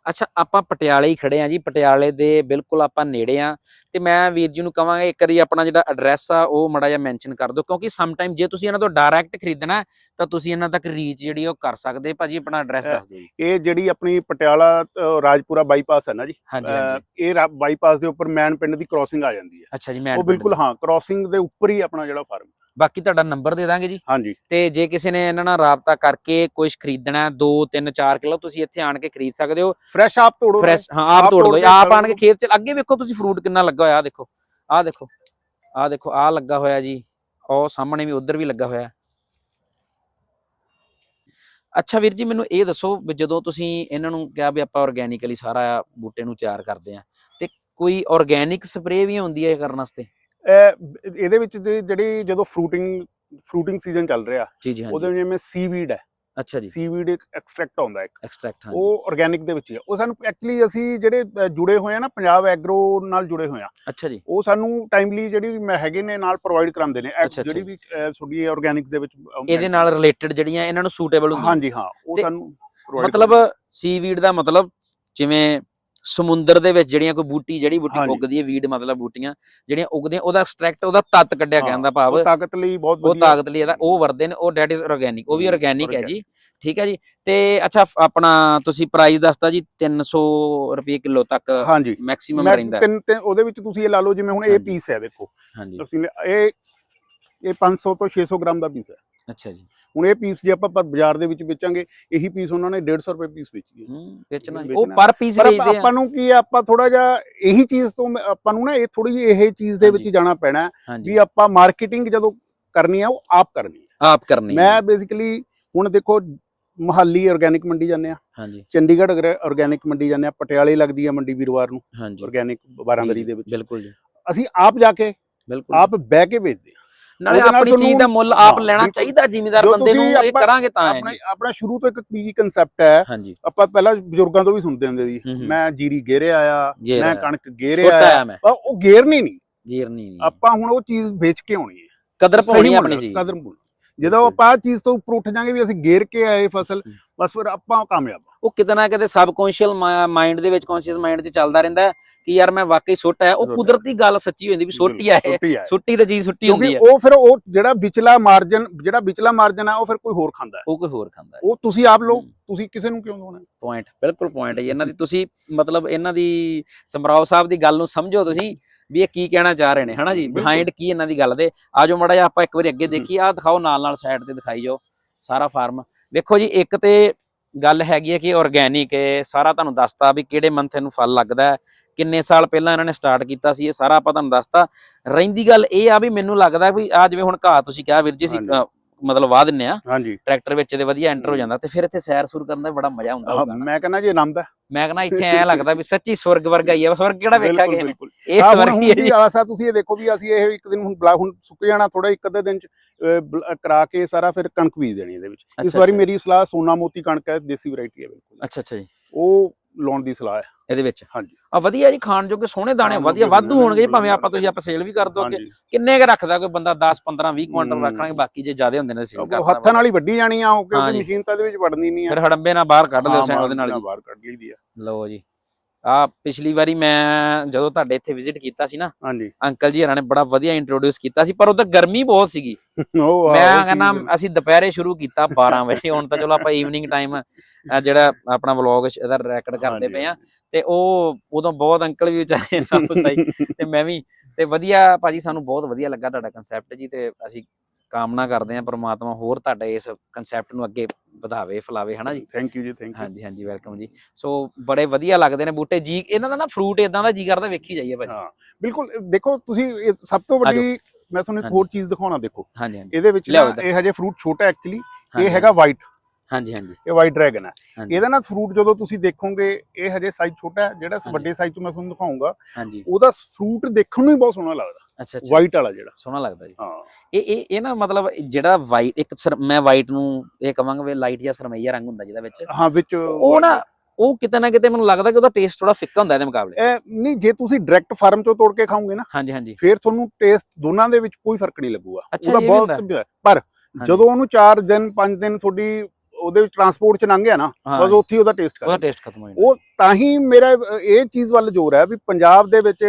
ਅੱਛਾ ਆਪਾਂ ਪਟਿਆਲੇ ਹੀ ਖੜੇ ਆ ਜੀ ਪਟਿਆਲੇ ਦੇ ਬਿਲਕੁਲ ਆਪਾਂ ਨੇੜੇ ਆ ਤੇ ਮੈਂ ਵੀਰ ਜੀ ਨੂੰ ਕਹਾਂਗਾ ਇੱਕ ਵਾਰੀ ਆਪਣਾ ਜਿਹੜਾ ਐਡਰੈਸ ਆ ਉਹ ਮੜਾ ਜਿਹਾ ਮੈਂਸ਼ਨ ਕਰ ਦਿਓ ਕਿਉਂਕਿ ਸਮ ਟਾਈਮ ਜੇ ਤੁਸੀਂ ਇਹਨਾਂ ਤੋਂ ਡਾਇਰੈਕਟ ਖਰੀਦਣਾ ਤਾਂ ਤੁਸੀਂ ਇਹਨਾਂ ਤੱਕ ਰੀਚ ਜਿਹੜੀ ਉਹ ਕਰ ਸਕਦੇ ਭਾਜੀ ਆਪਣਾ ਐਡਰੈਸ ਦੱਸ ਦਿਓ ਇਹ ਜਿਹੜੀ ਆਪਣੀ ਪਟਿਆਲਾ ਰਾਜਪੁਰਾ ਬਾਈਪਾਸ ਹੈ ਨਾ ਜੀ ਇਹ ਬਾਈਪਾਸ ਦੇ ਉੱਪਰ ਮੈਨ ਪਿੰਡ ਦੀ ਕ੍ਰਾਸਿੰਗ ਆ ਜਾਂਦੀ ਹੈ। ਅੱਛਾ ਜੀ ਮੈਂ ਉਹ ਬਿਲਕੁਲ ਹਾਂ ਕ੍ਰਾਸਿੰਗ ਦੇ ਉੱਪਰ ਹੀ ਆਪਣਾ ਜਿਹੜਾ ਫਾਰਮ ਬਾਕੀ ਤੁਹਾਡਾ ਨੰਬਰ ਦੇ ਦਾਂਗੇ ਜੀ। ਹਾਂਜੀ। ਤੇ ਜੇ ਕਿਸੇ ਨੇ ਇਹਨਾਂ ਨਾਲ ਰਾਬਤਾ ਕਰਕੇ ਕੁਝ ਖਰੀਦਣਾ 2 3 4 ਕਿਲੋ ਤੁਸੀਂ ਇੱਥੇ ਆਣ ਕੇ ਖਰੀਦ ਸਕਦੇ ਹੋ। ਫਰੈਸ਼ ਆਪ ਤੋੜੋ ਫਰੈਸ਼ ਹਾਂ ਆਪ ਤੋੜ ਲਓ। ਆਪ ਆਣ ਕੇ। ਖੇਤ ਚ ਅੱਗੇ ਵੇਖੋ ਤੁਸੀਂ ਫਰੂਟ ਕਿੰਨਾ ਲੱਗਾ ਹੋਇਆ ਆਹ ਦੇਖੋ ਆਹ ਦੇਖੋ ਆਹ ਦੇਖੋ ਆਹ ਲੱਗਾ ਹੋਇਆ ਜੀ। ਉਹ ਸਾਹਮਣੇ ਵੀ ਉਧਰ ਵੀ ਲੱਗਾ ਹੋਇਆ। ਅੱਛਾ ਵੀਰ ਜੀ ਮੈਨੂੰ ਇਹ ਦੱਸੋ ਵੀ ਜਦੋਂ ਤੁਸੀਂ ਇਹਨਾਂ ਨੂੰ ਕਿਹਾ ਵੀ ਆਪਾਂ ਆਰਗੇਨਿਕਲੀ ਸਾਰਾ ਬੂਟੇ ਨੂੰ ਤਿਆਰ ਕਰਦੇ ਆ ਤੇ ਕੋਈ ਆਰਗੇਨਿਕ ਸਪਰੇਅ ਵੀ ਹੁੰਦੀ ਹੈ ਇਹ ਕਰਨ ਵਾਸਤੇ? ਇਹਦੇ ਵਿੱਚ ਜਿਹੜੀ ਜਦੋਂ ਫਰੂਟਿੰਗ ਫਰੂਟਿੰਗ ਸੀਜ਼ਨ ਚੱਲ ਰਿਹਾ ਜੀ ਜੀ ਉਹਦੇ ਵਿੱਚ ਜਿਵੇਂ ਸੀਵੀਡ ਹੈ ਅੱਛਾ ਜੀ। ਸੀਵੀਡ ਇੱਕ ਐਕਸਟ੍ਰੈਕਟ ਆਉਂਦਾ ਇੱਕ। ਐਕਸਟ੍ਰੈਕਟ ਹਾਂ ਉਹ ਆਰਗੈਨਿਕ ਦੇ ਵਿੱਚ ਹੀ ਉਹ ਸਾਨੂੰ ਐਕਚੁਅਲੀ ਅਸੀਂ ਜਿਹੜੇ ਜੁੜੇ ਹੋਏ ਆ ਨਾ ਪੰਜਾਬ ਐਗਰੋ ਨਾਲ ਜੁੜੇ ਹੋਏ ਆ। ਅੱਛਾ ਜੀ। ਉਹ ਸਾਨੂੰ ਟਾਈਮਲੀ ਜਿਹੜੀ ਮੈਂ ਹੈਗੇ ਨੇ ਨਾਲ ਪ੍ਰੋਵਾਈਡ ਕਰਾਉਂਦੇ ਨੇ। ਜਿਹੜੀ ਵੀ ਤੁਹਾਡੀ ਆਰਗੈਨਿਕਸ ਦੇ ਵਿੱਚ ਇਹਦੇ ਨਾਲ ਰਿਲੇਟਡ ਜਿਹੜੀਆਂ ਇਹਨਾਂ ਨੂੰ ਸੂਟੇਬਲ ਹੁੰਦੀਆਂ। ਹਾਂਜੀ ਹਾਂ ਉਹ ਸਾਨੂੰ ਮਤਲਬ ਸੀਵੀਡ ਦਾ ਮਤਲਬ ਜਿਵੇਂ ਸਮੁੰਦਰ ਦੇ ਵਿੱਚ ਜਿਹੜੀਆਂ ਕੋਈ ਬੂਟੀ ਜਿਹੜੀ ਬੂਟੀ। ਉੱਗਦੀ ਹੈ ਵੀਡ ਮਤਲਬ ਬੂਟੀਆਂ ਜਿਹੜੀਆਂ ਉੱਗਦੀਆਂ ਉਹਦਾ ਐਕਸਟ੍ਰੈਕਟ ਉਹਦਾ ਤੱਤ ਕੱਢਿਆ ਕਹਿੰਦਾ ਭਾਵ ਉਹ ਤਾਕਤ ਲਈ ਬਹੁਤ ਉਹ ਵਧੀਆ ਤਾਕਤ ਲਈ ਇਹਦਾ ਉਹ ਵਰਦੇ ਨੇ ਉਹ ਡੈਟ ਇਜ਼ ਆਰਗੇਨਿਕ ਉਹ ਵੀ ਆਰਗੇਨਿਕ ਹੈ। ਜੀ ਠੀਕ ਹੈ ਜੀ ਤੇ ਅੱਛਾ ਆਪਣਾ ਤੁਸੀਂ ਪ੍ਰਾਈਸ ਦੱਸਤਾ ਜੀ 300 ਰੁਪਏ ਕਿਲੋ ਤੱਕ ਮੈਕਸਿਮਮ ਰਹਿੰਦਾ। ਤਿੰਨ ਤਿੰਨ ਉਹਦੇ ਵਿੱਚ ਤੁਸੀਂ ਇਹ ਲਾ ਲਓ ਜਿਵੇਂ ਹੁਣ ਇਹ। ਪੀਸ ਹੈ ਦੇਖੋ ਹਾਂਜੀ ਤੁਸੀਂ ਇਹ ਇਹ 500 ਤੋਂ 600 ਗ੍ਰਾਮ ਦਾ ਪੀਸ ਹੈ ਅੱਛਾ ਜੀ। ਹੁਣ ਇਹ ਪੀਸ ਜੇ ਆਪਾਂ ਪਰ ਬਾਜ਼ਾਰ ਦੇ ਵਿੱਚ ਵੇਚਾਂਗੇ ਇਹੀ ਪੀਸ ਉਹਨਾਂ ਨੇ 150 ਰੁਪਏ ਪੀਸ ਵੇਚੀ ਹੈ। ਵੇਚਣਾ। ਉਹ ਪਰ ਪੀਸ ਵੇਚਦੇ ਆ। ਆਪਾਂ ਨੂੰ ਕੀ ਆਪਾਂ ਥੋੜਾ ਜਿਹਾ ਇਹੀ ਚੀਜ਼ ਤੋਂ ਆਪਾਂ ਨੂੰ ਨਾ ਇਹ ਥੋੜੀ ਜਿਹੀ ਇਹ ਚੀਜ਼ ਦੇ ਵਿੱਚ। ਜਾਣਾ ਪੈਣਾ ਵੀ ਆਪਾਂ ਮਾਰਕੀਟਿੰਗ ਜਦੋਂ ਕਰਨੀ ਹੈ ਉਹ ਆਪ ਕਰਨੀ ਹੈ ਆਪ ਕਰਨੀ ਮੈਂ ਬੇਸਿਕਲੀ ਹੁਣ ਦੇਖੋ ਮੁਹਾਲੀ ਆਰਗੈਨਿਕ ਮੰਡੀ ਜਾਂਦੇ ਆ। ਹਾਂਜੀ। ਚੰਡੀਗੜ੍ਹ ਆਰਗੈਨਿਕ ਮੰਡੀ ਜਾਂਦੇ ਆ। ਪਟਿਆਲੇ ਲੱਗਦੀ ਆ ਮੰਡੀ ਵੀਰਵਾਰ ਨੂੰ। ਆਰਗੈਨਿਕ ਬਾਰਾਂਦਰੀ ਦੇ ਵਿੱਚ। ਬਿਲਕੁਲ ਜੀ। ਅਸੀਂ ਆਪ ਜਾ ਕੇ ਬਿਲਕੁਲ ਆਪ ਬਹਿ ਕੇ ਵੇਚਦੇ ਆ। ਨਾਲੇ ਆਪਣੀ ਚੀਜ਼ ਦਾ ਮੁੱਲ ਆਪ ਲੈਣਾ। ਚਾਹੀਦਾ ਜ਼ਿਮੀਦਾਰ ਬੰਦੇ ਨੂੰ ਇਹ ਕਰਾਂਗੇ ਤਾਂ ਆਪਣਾ ਆਪਣਾ ਸ਼ੁਰੂ ਤੋਂ ਇੱਕ ਕੀ ਕਨਸੈਪਟ ਹੈ ਆਪਾਂ ਪਹਿਲਾਂ ਬਜ਼ੁਰਗਾਂ ਤੋਂ ਵੀ ਸੁਣਦੇ ਹੁੰਦੇ ਸੀ। ਮੈਂ ਜੀਰੀ ਗੇਰਿਆ ਆ ਗੇਰ ਮੈਂ ਆਇਆ। ਕਣਕ ਗੇਰਿਆ ਛੋਟਾ ਆ ਆ ਮੈਂ ਪਰ ਉਹ ਗੇਰਨੀ ਨਹੀਂ ਜੀਰਨੀ ਨਹੀਂ ਆਪਾਂ ਹੁਣ ਉਹ ਚੀਜ਼ ਵੇਚ ਕੇ ਆਉਣੀ ਹੈ ਕਦਰ ਪਾਉਣੀ ਆਪਣੀ ਚੀਜ਼ ਕਦਰ ਜਦੋਂ ਆਪਾਂ ਆਹ ਚੀਜ਼ ਤੋਂ ਉੱਪਰ ਉੱਠ ਜਾਾਂਗੇ ਵੀ ਅਸੀਂ ਗੇਰ ਕੇ ਆਏ ਫਸਲ। ਬਸ ਫਿਰ ਆਪਾਂ ਕਾਮਯਾਬ ਆ। ਉਹ ਕਿਤੇ ਨਾ ਕਿਤੇ ਸਬਕੌਂਸ਼ੀਅਲ ਮਾਈਂਡ ਦੇ ਵਿੱਚ ਕੌਨਸ਼ੀਅਸ ਮਾਈਂਡ 'ਚ ਚੱਲਦਾ ਰਹਿੰਦਾ ਕਿ ਯਾਰ ਮੈਂ ਵਾਕਈ ਸੁੱਟ ਹੈ ਉਹ। ਕੁਦਰਤੀ ਗੱਲ ਸੱਚੀ ਹੋ ਜਾਂਦੀ ਵੀ ਸੁੱਟੀ ਆ ਸੁੱਟੀ ਆ ਤੇ ਚੀਜ਼ ਸੁੱਟੀ ਹੁੰਦੀ ਹੈ। ਉਹ ਫਿਰ ਉਹ ਜਿਹੜਾ ਵਿਚਲਾ ਮਾਰਜਨ ਜਿਹੜਾ ਵਿਚਲਾ ਮਾਰਜਨ ਆ ਉਹ ਫਿਰ ਕੋਈ ਹੋਰ ਖਾਂਦਾ ਉਹ ਕੋਈ ਹੋਰ ਖਾਂਦਾ ਉਹ ਤੁਸੀਂ ਆਪ ਹੂੰ। ਤੁਸੀਂ ਕਿਸੇ ਨੂੰ ਕਿਉਂ ਦੋਣਾ ਪੁਆਇੰਟ ਬਿਲਕੁਲ ਪੁਆਇੰਟ ਹੈ ਜੀ। ਇਹਨਾਂ ਦੀ ਤੁਸੀਂ ਮਤਲਬ ਇਹਨਾਂ ਦੀ ਸਮਰਾਓ ਸਾਹਿਬ ਦੀ ਗੱਲ ਨੂੰ ਸਮਝੋ ਤੁਸੀਂ ਵੀ ਇਹ ਕੀ ਕਹਿਣਾ ਚਾਹ ਰਹੇ ਨੇ ਹਨਾ ਜੀ। ਬਿਹਾਈਂਡ ਕੀ ਇਹਨਾਂ ਦੀ ਗੱਲ ਦੇ? ਆਜੋ ਮੜਾ ਜਿਹਾ ਆਪਾਂ ਇੱਕ ਵਾਰੀ ਅੱਗੇ ਦੇਖੀ ਆਹ ਦਿਖਾਓ ਨਾਲ ਨਾਲ ਸਾਈਡ ਤੇ ਦਿਖਾਈ ਜਾਓ। ਸਾਰਾ ਫਾਰਮ ਵੇਖੋ ਜੀ ਇੱਕ ਤੇ ਗੱਲ ਹੈਗੀ ਹੈ ਕਿ ਆਰਗੇਨਿਕ ਹੈ ਸਾਰਾ ਤੁਹਾਨੂੰ ਦੱਸਤਾ ਵੀ ਕਿਹੜੇ ਮੰਥ ਇਹਨੂੰ ਫਲ ਲੱਗਦਾ ਕਿੰਨੇ ਸਾਲ ਪਹਿਲਾਂ ਇਹਨਾਂ ਨੇ ਸਟਾਰਟ ਕੀਤਾ ਸੀ ਇਹ ਸਾਰਾ ਆਪਾਂ ਤੁਹਾਨੂੰ ਦੱਸਤਾ ਰਹਿੰਦੀ ਗੱਲ ਇਹ ਆ ਵੀ ਮੈਨੂੰ ਲੱਗਦਾ ਵੀ ਆ ਜਿਵੇਂ ਹੁਣ ਘਾਹ ਤੁਸੀਂ ਕਿਹਾ ਵੀਰ ਜੀ। ਅ, ਮਤਲਬ ਵਾਹ ਦਿੰਨੇ ਆ। ਹਾਂਜੀ। ਟਰੈਕਟਰ ਵਿੱਚ ਤੇ ਵਧੀਆ ਐਂਟਰ ਹੋ ਜਾਂਦਾ ਤੇ ਫਿਰ ਇੱਥੇ ਸੈਰ ਸੂਰ ਕਰਨ ਦਾ ਬੜਾ ਮਜ਼ਾ ਹੋਊਗਾ ਨਾ। ਮੈਂ ਕਹਿੰਦਾ ਜੀ ਆਨੰਦ ਹੈ। ਮੈਂ ਕਹਿੰਦਾ ਇੱਥੇ ਐ ਲੱਗਦਾ ਵੀ ਸੱਚੀ ਸਵਰਗ ਵਰਗਾ ਹੀ ਆ ਸਵਰਗ ਕਿਹੜਾ ਵੇਖਿਆ ਬਿਲਕੁਲ ਕਿਸੇ ਨੇ? ਬਿਲਕੁਲ। ਇਹ ਹੁਣ ਸਵਰਗ ਹੁਣ ਹੀ ਹੈ ਵੀ ਜੀ ਆਸਾ ਤੁਸੀਂ ਇਹ ਦੇਖੋ ਵੀ ਅਸੀਂ ਇਹ ਇੱਕ ਦਿਨ ਹੁਣ ਬਲਾ ਹੁਣ ਸੁੱਕ ਜਾਣਾ ਥੋੜਾ ਇੱਕ ਅੱਧੇ ਦਿਨ ਚ ਅਹ, ਬਲ- ਕਰਾ ਕੇ ਸਾਰਾ ਫਿਰ ਕਣਕ ਬੀਜ ਦੇਣੀ ਇਹਦੇ ਵਿੱਚ। ਇਸ ਅੱਛਾ, ਵਾਰੀ ਅੱਛਾ। ਮੇਰੀ ਸਲਾਹ ਸੋਨਾ ਮੋਤੀ ਕਣਕ ਹੈ ਦੇਸੀ ਵੈਰਾਈਟੀ ਹੈ ਬਿਲਕੁਲ। ਅੱਛਾ ਅੱਛਾ ਜੀ। ਉਹ ਲਾਉਣ ਦੀ ਸਲਾਹ ਹੈ। ਇਹਦੇ ਵਿੱਚ? ਹਾਂਜੀ। ਆ ਵਧੀਆ ਜੀ ਖਾਣ ਜੋਗੇ ਸੋਹਣੇ ਦਾਣੇ ਵਧੀਆ ਵਾਧੂ ਹੋਣਗੇ ਜੀ, ਭਾਵੇਂ ਆਪਾਂ ਤੁਸੀਂ ਆਪਾਂ ਸੇਲ ਵੀ ਕਰ ਦੋ ਹਾਂਜੀ। ਕਿੰਨੇ ਕ ਰੱਖਦਾ ਕੋਈ ਬੰਦਾ 10 15 20 ਕੁਇੰਟਲ। ਰੱਖਣਗੇ ਬਾਕੀ ਜੇ ਜ਼ਿਆਦੇ ਹੁੰਦੇ ਨੇ ਸੇਲ ਉਹ ਕਰਦਾ ਹੱਥਾਂ ਨਾਲ ਹੀ ਵੱਢੀ ਜਾਣੀ ਆ ਉਹ ਕਿਉਂਕਿ। ਮਸ਼ੀਨ ਤਾਂ ਇਹਦੇ ਵਿੱਚ ਵੜਨੀ ਨਹੀਂ ਆ। ਫਿਰ ਹੜੰਬੇ ਨਾਲ ਬਾਹਰ ਕੱਢ ਲਿਓ ਹਾਂ, ਸੈਂ ਉਹਦੇ ਨਾਲ ਜੀ ਬਾਹਰ ਕੱਢ ਲਈਦੀ ਆ। ਲਓ ਜੀ। ਆ ਪਿਛਲੀ ਵਾਰੀ ਮੈਂ ਜਦੋਂ ਤੁਹਾਡੇ ਇੱਥੇ ਵਿਜ਼ਿਟ ਕੀਤਾ ਸੀ ਨਾ ਹਾਂਜੀ। ਅੰਕਲ ਜੀ ਹਰਾਂ ਨੇ ਬੜਾ ਵਧੀਆ ਇੰਟਰੋਡਿਊਸ ਕੀਤਾ ਸੀ ਪਰ ਉਦੋਂ ਗਰਮੀ ਬਹੁਤ ਸੀਗੀ। ਮੈਂ ਕਹਿੰਦਾ ਅਸੀਂ ਦੁਪਹਿਰੇ ਸ਼ੁਰੂ ਕੀਤਾ 12 ਵਜੇ ਹੁਣ ਤਾਂ ਚਲੋ ਆਪਾਂ ਈਵਨਿੰਗ ਟਾਈਮ ਜਿਹੜਾ ਆਪਣਾ ਵਲੌਗ ਇਹਦਾ ਰੈਕਡ ਕਰਦੇ ਪਏ ਆ। ਤੇ ਉਹ ਉਦੋਂ ਬਹੁਤ ਅੰਕਲ ਵੀ ਵਿਚਾਰੇ ਸਾਨੂੰ ਸਹੀ। ਤੇ ਮੈਂ ਵੀ ਤੇ ਵਧੀਆ ਭਾਜੀ ਸਾਨੂੰ ਬਹੁਤ ਵਧੀਆ ਲੱਗਾ ਤੁਹਾਡਾ ਕਨਸੈਪਟ ਜੀ ਤੇ ਅਸੀਂ ਕਾਮਨਾ ਕਰਦੇ ਹਾਂ ਪ੍ਰਮਾਤਮਾ ਹੋਰ ਤੁਹਾਡੇ ਇਸ ਕਨਸੈਪਟ ਨੂੰ ਅੱਗੇ ਵਧਾਵੇ ਫਲਾਵੇ ਹਨਾ ਜੀ? ਥੈਂਕ ਯੂ ਜੀ ਥੈਂਕ ਯੂ ਹਾਂਜੀ ਹਾਂਜੀ ਵੈਲਕਮ ਜੀ। ਸੋ ਬੜੇ ਵਧੀਆ ਲੱਗਦੇ ਨੇ ਬੂਟੇ। ਜੀ ਇਹਨਾਂ ਦਾ ਨਾ ਫਰੂਟ ਇਦਾਂ ਦਾ ਜੀ ਕਰਦਾ ਵੇਖੀ ਜਾਈਏ ਭਾਜੀ। ਹਾਂ ਬਿਲਕੁਲ ਦੇਖੋ ਤੁਸੀਂ ਇਹ ਸਭ ਤੋਂ ਵੱਡੀ ਮੈਂ ਤੁਹਾਨੂੰ ਇੱਕ। ਹੋਰ ਚੀਜ਼ ਦਿਖਾਉਣਾ ਦੇਖੋ। ਹਾਂਜੀ ਹਾਂਜੀ। ਇਹਦੇ ਵਿੱਚ। ਇਹ ਹਜੇ ਫਰੂਟ ਛੋਟਾ ਐਕਚੁਅਲੀ ਇਹ ਹੈਗਾ ਵਾਈਟ ਹਾਂਜੀ ਹਾਂਜੀ। ਇਹ ਵਾਈਟ ਡਰੈਗਨ ਹੈ। ਇਹਦਾ ਨਾ ਫਰੂਟ ਜਦੋਂ ਤੁਸੀਂ ਦੇਖੋਗੇ ਇਹ ਹਜੇ ਸਾਈਜ਼ ਛੋਟਾ ਹੈ ਜਿਹੜਾ। ਵੱਡੇ ਸਾਈਜ਼ ਚ ਮੈਂ ਤੁਹਾਨੂੰ ਦਿਖਾਉਂਗਾ ਉਹਦਾ ਫਰੂਟ ਦੇਖਣ ਨੂੰ ਹੀ ਬਹੁਤ ਸੋਹਣਾ ਲੱਗਦਾ। ਅੱਛਾ ਅੱਛਾ। ਵਾਈਟ ਵਾਲਾ ਜਿਹੜਾ। ਸੋਹਣਾ ਲੱਗਦਾ ਜੀ। ਹਾਂ। ਇਹ ਇਹ ਇਹ ਨਾ ਮਤਲਬ ਜਿਹੜਾ ਵਾਈਟ ਇੱਕ ਸਰ- ਮੈਂ ਵਾਈਟ ਨੂੰ ਇਹ ਕਵਾਂਗਾ ਵੀ ਲਾਈਟ ਜਾਂ ਸਰਮਈਆ ਰੰਗ ਹੁੰਦਾ ਜਿਹਦਾ ਵਿੱਚ। ਹਾਂ ਵਿੱਚ ਉਹ ਨਾ ਉਹ ਕਿਤੇ ਨਾ ਕਿਤੇ ਮੈਨੂੰ ਲੱਗਦਾ ਕਿ ਉਹਦਾ ਟੇਸਟ ਥੋੜਾ ਫਿੱਕਾ ਹੁੰਦਾ ਇਹਦੇ ਮੁਕਾਬਲੇ। ਇਹ ਨਹੀਂ ਜੇ ਤੁਸੀਂ ਡਾਇਰੈਕਟ ਫਾਰਮ ਚੋਂ ਤੋੜ ਕੇ ਖਾਓਗੇ ਨਾ ਹਾਂਜੀ ਹਾਂਜੀ। ਫਿਰ ਤੁਹਾਨੂੰ ਟੇਸਟ ਦੋਨਾਂ ਦੇ ਵਿੱਚ ਕੋਈ ਫ਼ਰਕ ਨਹੀਂ ਲੱਗੂਗਾ। ਉਹਦਾ ਬਹੁਤ? ਪਰ ਜਦੋਂ ਉਹਨੂੰ 4 ਦਿਨ 5 ਦਿਨ ਤੁਹਾਡੀ ਉਹਦੇ ਵਿੱਚ ਟਰਾਂਸਪੋਰਟ ਚ ਲੰਘ ਗਿਆ ਨਾ ਬਸ ਉੱਥੇ ਉਹਦਾ ਟੇਸਟ ਉਹਦਾ ਕਰ ਟੇਸਟ ਖਤਮ ਹੋ ਜਾਂਦਾ। ਉਹ ਤਾਂ ਹੀ ਮੇਰਾ ਇਹ ਚੀਜ਼ ਵੱਲ ਜ਼ੋਰ ਹੈ ਵੀ ਪੰਜਾਬ ਦੇ ਵਿੱਚ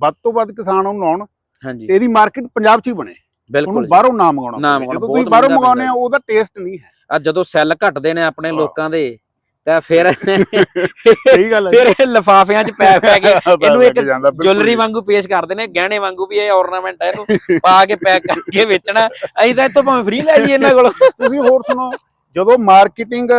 ਵੱਧ ਤੋਂ ਵੱਧ ਕਿਸਾਨ ਉਹਨੂੰ ਲਾਉਣ ਹਾਂਜੀ। ਇਹਦੀ ਮਾਰਕੀਟ ਪੰਜਾਬ 'ਚ ਹੀ ਬਣੇ। ਬਿਲਕੁਲ। ਬਾਹਰੋਂ ਨਾ ਮੰਗਾਉਣਾ ਜਦੋਂ ਤੁਸੀਂ ਬਾਹਰੋਂ ਪੈਂਦਾ। ਆ ਉਹਦਾ ਟੇਸਟ ਨਹੀਂ ਹੈ। ਆ ਜਦੋਂ ਸੈੱਲ ਘਟਦੇ ਨੇ ਆਪਣੇ। ਲੋਕਾਂ ਦੇ ਤਾਂ ਫਿਰ ਸਹੀ ਗੱਲ ਹੈ ਫਿਰ ਇਹ ਲਫਾਫਿਆਂ 'ਚ ਪੈ ਪੈ ਕੇ ਇਹਨੂੰ ਇੱਕ ਜੁਐਲਰੀ। ਵਾਂਗੂ ਪੇਸ਼ ਕਰਦੇ ਨੇ ਗਹਿਣੇ ਵਾਂਗੂ ਵੀ ਇਹ ornament ਹੈ ਇਹਨੂੰ ਪਾ ਕੇ ਪੈਕ ਕਰਕੇ ਵੇਚਣਾ। ਅਸੀਂ ਤਾਂ ਇੱਥੋਂ ਭਾਵੇਂ ਫ੍ਰੀ ਲੈ ਜੀ ਇਹਨਾਂ ਕੋਲੋਂ। ਤੁਸੀਂ ਹੋਰ ਸੁਣੋ ਜਦੋਂ ਮਾਰਕੀਟਿੰਗ।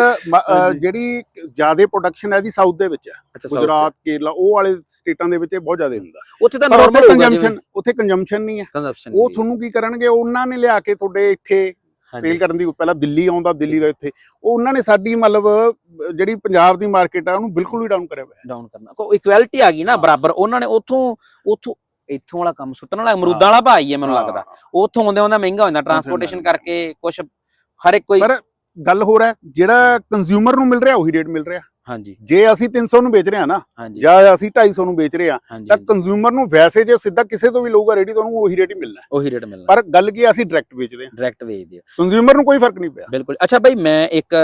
ਜਿਹੜੀ ਜ਼ਿਆਦਾ ਪ੍ਰੋਡਕਸ਼ਨ ਹੈ ਦੀ ਸਾਊਥ ਦੇ ਵਿੱਚ ਹੈ। ਗੁਜਰਾਤ ਕੇਰਲਾ ਉਹ ਵਾਲੇ ਸਟੇਟਾਂ ਦੇ ਵਿੱਚ ਬਹੁਤ ਜ਼ਿਆਦਾ ਹੁੰਦਾ। ਉੱਥੇ ਤਾਂ ਨਾਰਮਲ ਕੰਜੰਪਸ਼ਨ ਉੱਥੇ ਕੰਜੰਪਸ਼ਨ ਨਹੀਂ ਹੈ। ਉਹ ਤੁਹਾਨੂੰ ਕੀ ਕਰਨਗੇ? ਉਹਨਾਂ ਨੇ ਲਿਆ ਕੇ ਤੁਹਾਡੇ ਇੱਥੇ ਸੇਲ ਕਰਨ ਦੀ ਪਹਿਲਾਂ ਦਿੱਲੀ ਆਉਂਦਾ ਦਿੱਲੀ ਦਾ ਇੱਥੇ। ਉਹ ਉਹਨਾਂ ਨੇ ਸਾਡੀ ਮਤਲਬ ਜਿਹੜੀ ਪੰਜਾਬ ਦੀ ਮਾਰਕੀਟ ਆ ਉਹਨੂੰ ਬਿਲਕੁਲ ਹੀ ਡਾਊਨ ਕਰਿਆ ਹੋਇਆ। ਡਾਊਨ ਕਰਨਾ। ਕੋਈ ਇਕੁਐਲਿਟੀ ਆ ਗਈ ਨਾ। ਬਰਾਬਰ। ਉਹਨਾਂ ਨੇ ਉੱਥੋਂ ਉੱਥੋਂ ਇੱਥੋਂ ਵਾਲਾ ਕੰਮ ਸੁੱਟਣ ਵਾਲਾ ਅਮਰੂਦਾਂ ਵਾਲਾ ਭਾਈ ਹੈ ਮੈਨੂੰ ਲੱਗਦਾ। ਉੱਥੋਂ ਆਉਂਦੇ ਆਉਂਦਾ ਮਹਿੰਗਾ ਹੋ ਜਾਂਦਾ। ਟਰਾਂਸਪੋਰਟੇਸ਼ਨ। ਕਰਕੇ ਕੁਝ ਹਰ ਇੱਕ ਕੋਈ ਪਰ ਗੱਲ ਹੋਰ ਹੈ ਜਿਹੜਾ ਕੰਜ਼ਿਊਮਰ ਨੂੰ ਮਿਲ ਰਿਹਾ ਉਹੀ ਰੇਟ ਮਿਲ ਰਿਹਾ। ਹਾਂਜੀ। ਜੇ ਅਸੀਂ 300 ਨੂੰ ਵੇਚ ਰਹੇ ਹਾਂ ਨਾ ਜਾਂ ਅਸੀਂ 250 ਨੂੰ ਵੇਚ ਰਹੇ ਹਾਂਜੀ। ਤਾਂ ਕੰਜ਼ਿਊਮਰ ਨੂੰ ਵੈਸੇ ਜੇ ਸਿੱਧਾ ਕਿਸੇ ਤੋਂ ਵੀ ਲਊਗਾ ਰੇਡੀ ਤਾਂ ਉਹਨੂੰ ਉਹੀ ਰੇਟ ਹੀ ਮਿਲਣਾ। ਉਹੀ ਰੇਟ ਮਿਲਣਾ ਪਰ ਗੱਲ ਕੀ ਹੈ, ਅਸੀਂ ਡਾਇਰੈਕਟ ਵੇਚਦੇ ਹਾਂ। ਡਾਇਰੈਕਟ ਵੇਚਦੇ ਆ ਕੰਜ਼ਿਊਮਰ ਨੂੰ ਕੋਈ ਫ਼ਰਕ ਨਹੀਂ ਪਿਆ। ਬਿਲਕੁਲ। ਅੱਛਾ ਭਾਈ ਮੈਂ ਇੱਕ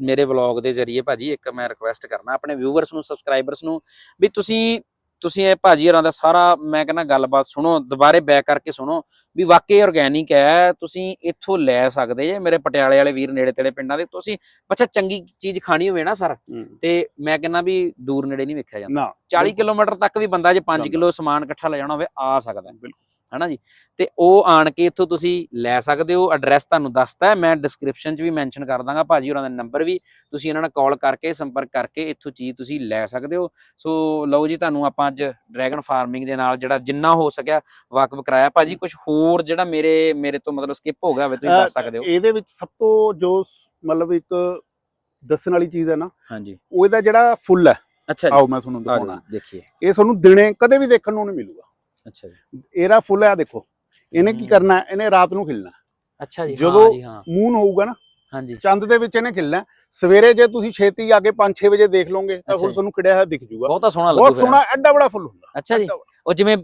ਮੇਰੇ ਵਲੌਗ ਦੇ ਜ਼ਰੀਏ ਭਾਜੀ ਇੱਕ ਮੈਂ ਰਿਕੁਐਸਟ ਕਰਨਾ ਆਪਣੇ ਵਿਊਵਰਸ ਨੂੰ ਸਬਸਕ੍ਰਾਈਬਰਸ ਨੂੰ ਵੀ ਤੁਸੀਂ ਤੁਸੀਂ ਇਹ ਭਾਜੀ ਹੋਰਾਂ ਦਾ ਸਾਰਾ ਮੈਂ ਕਹਿੰਦਾ ਗੱਲਬਾਤ ਸੁਣੋ ਦੁਬਾਰੇ ਬੈਕ ਕਰਕੇ ਸੁਣੋ ਵੀ ਵਾਕਈ ਆਰਗੈਨਿਕ ਹੈ ਤੁਸੀਂ ਇੱਥੋਂ ਲੈ ਸਕਦੇ ਜੇ ਮੇਰੇ ਪਟਿਆਲੇ ਵਾਲੇ ਵੀਰ ਨੇੜੇ ਤੇੜੇ ਪਿੰਡਾਂ ਦੇ ਤੁਸੀਂ ਅੱਛਾ ਚੰਗੀ ਚੀਜ਼ ਖਾਣੀ ਹੋਵੇ ਨਾ ਸਰ ਤੇ ਮੈਂ ਕਹਿੰਦਾ ਵੀ ਦੂਰ ਨੇੜੇ ਨਹੀਂ ਵੇਖਿਆ ਜਾਂਦਾ ਨਾ 40 ਕਿਲੋਮੀਟਰ ਤੱਕ ਵੀ ਬੰਦਾ ਜੇ 5 ਜਾਂਦਾ। ਕਿਲੋ ਸਮਾਨ ਇਕੱਠਾ ਲੈ ਜਾਣਾ ਹੋਵੇ ਆ ਸਕਦਾ। ਬਿਲਕੁਲ। ਹਨਾ ਜੀ? ਤੇ ਉਹ ਆਣ ਕੇ ਇੱਥੋਂ ਤੁਸੀਂ ਲੈ ਸਕਦੇ ਹੋ ਐਡਰੈਸ ਤੁਹਾਨੂੰ ਦੱਸਤਾ ਹੈ ਮੈਂ ਡਿਸਕ੍ਰਿਪਸ਼ਨ 'ਚ ਵੀ ਮੈਂਸ਼ਨ ਕਰ ਦਾਂਗਾ ਭਾਜੀ ਹੋਰਾਂ ਦਾ ਨੰਬਰ ਵੀ ਤੁਸੀਂ ਇਹਨਾਂ ਨਾਲ ਕਾਲ ਕਰਕੇ ਸੰਪਰਕ ਕਰਕੇ ਇੱਥੋਂ ਚੀਜ਼ ਤੁਸੀਂ ਲੈ ਸਕਦੇ ਹੋ। ਸੋ ਲਓ ਜੀ ਤੁਹਾਨੂੰ ਆਪਾਂ ਅੱਜ ਡਰੈਗਨ ਫਾਰਮਿੰਗ ਦੇ ਨਾਲ ਜਿਹੜਾ ਜਿੰਨਾ ਹੋ ਸਕਿਆ ਵਾਕਫ ਕਰਾਇਆ। ਭਾਜੀ ਕੁਝ ਹੋਰ ਜਿਹੜਾ ਮੇਰੇ ਮੇਰੇ ਤੋਂ ਮਤਲਬ ਸਕਿਪ ਹੋ ਗਿਆ ਹੋਵੇ ਤੁਸੀਂ ਦੱਸ ਸਕਦੇ ਹੋ? ਇਹਦੇ ਵਿੱਚ ਸਭ ਤੋਂ ਜੋ ਮਤਲਬ ਇੱਕ ਦੱਸਣ ਵਾਲੀ ਚੀਜ਼ ਹੈ ਨਾ ਹਾਂਜੀ। ਉਹ ਇਹਦਾ ਜਿਹੜਾ ਫੁੱਲ ਹੈ। ਅੱਛਾ ਆਓ ਮੈਂ ਤੁਹਾਨੂੰ ਦਿਖਾਉਣਾ। ਦੇਖੀਏ। ਇਹ ਤੁਹਾਨੂੰ ਦਿਨੇ ਕਦੇ ਵੀ ਦੇਖਣ ਨੂੰ ਨਹੀਂ ਮਿਲੂਗਾ। ਅੱਛਾ ਜੀ ਇਹਦਾ ਫੁੱਲ ਆਹ ਦੇਖੋ ਇਹਨੇ ਕੀ। ਕਰਨਾ? ਇਹਨੇ ਰਾਤ ਨੂੰ ਖਿਲਣਾ ਅੱਛਾ ਜੀ ਜਦੋਂ- ਮੂਨ ਹੋਊਗਾ ਨਾ ਹਾਂਜੀ ਚੰਦ ਦੇ ਵਿੱਚ ਇਹਨੇ ਖਿਲਣਾ। ਸਵੇਰੇ ਜੇ ਤੁਸੀਂ ਛੇਤੀ ਆ ਕੇ 5-6 ਵਜੇ ਦੇਖ ਲਓਗੇ ਤਾਂ ਜੀ। ਤੁਹਾਨੂੰ ਖਿੜਿਆ ਹੋਇਆ ਦਿਖ ਜੂਗਾ ਬਹੁਤਾ ਸੋਹਣਾ ਲੱਗੂ ਬਹੁਤ। ਸੋਹਣਾ ਐਡਾ ਬੜਾ ਫੁੱਲ ਹੁੰਦਾ ਅੱਛਾ ਜੀ। ਉਹ ਜਿਵੇਂ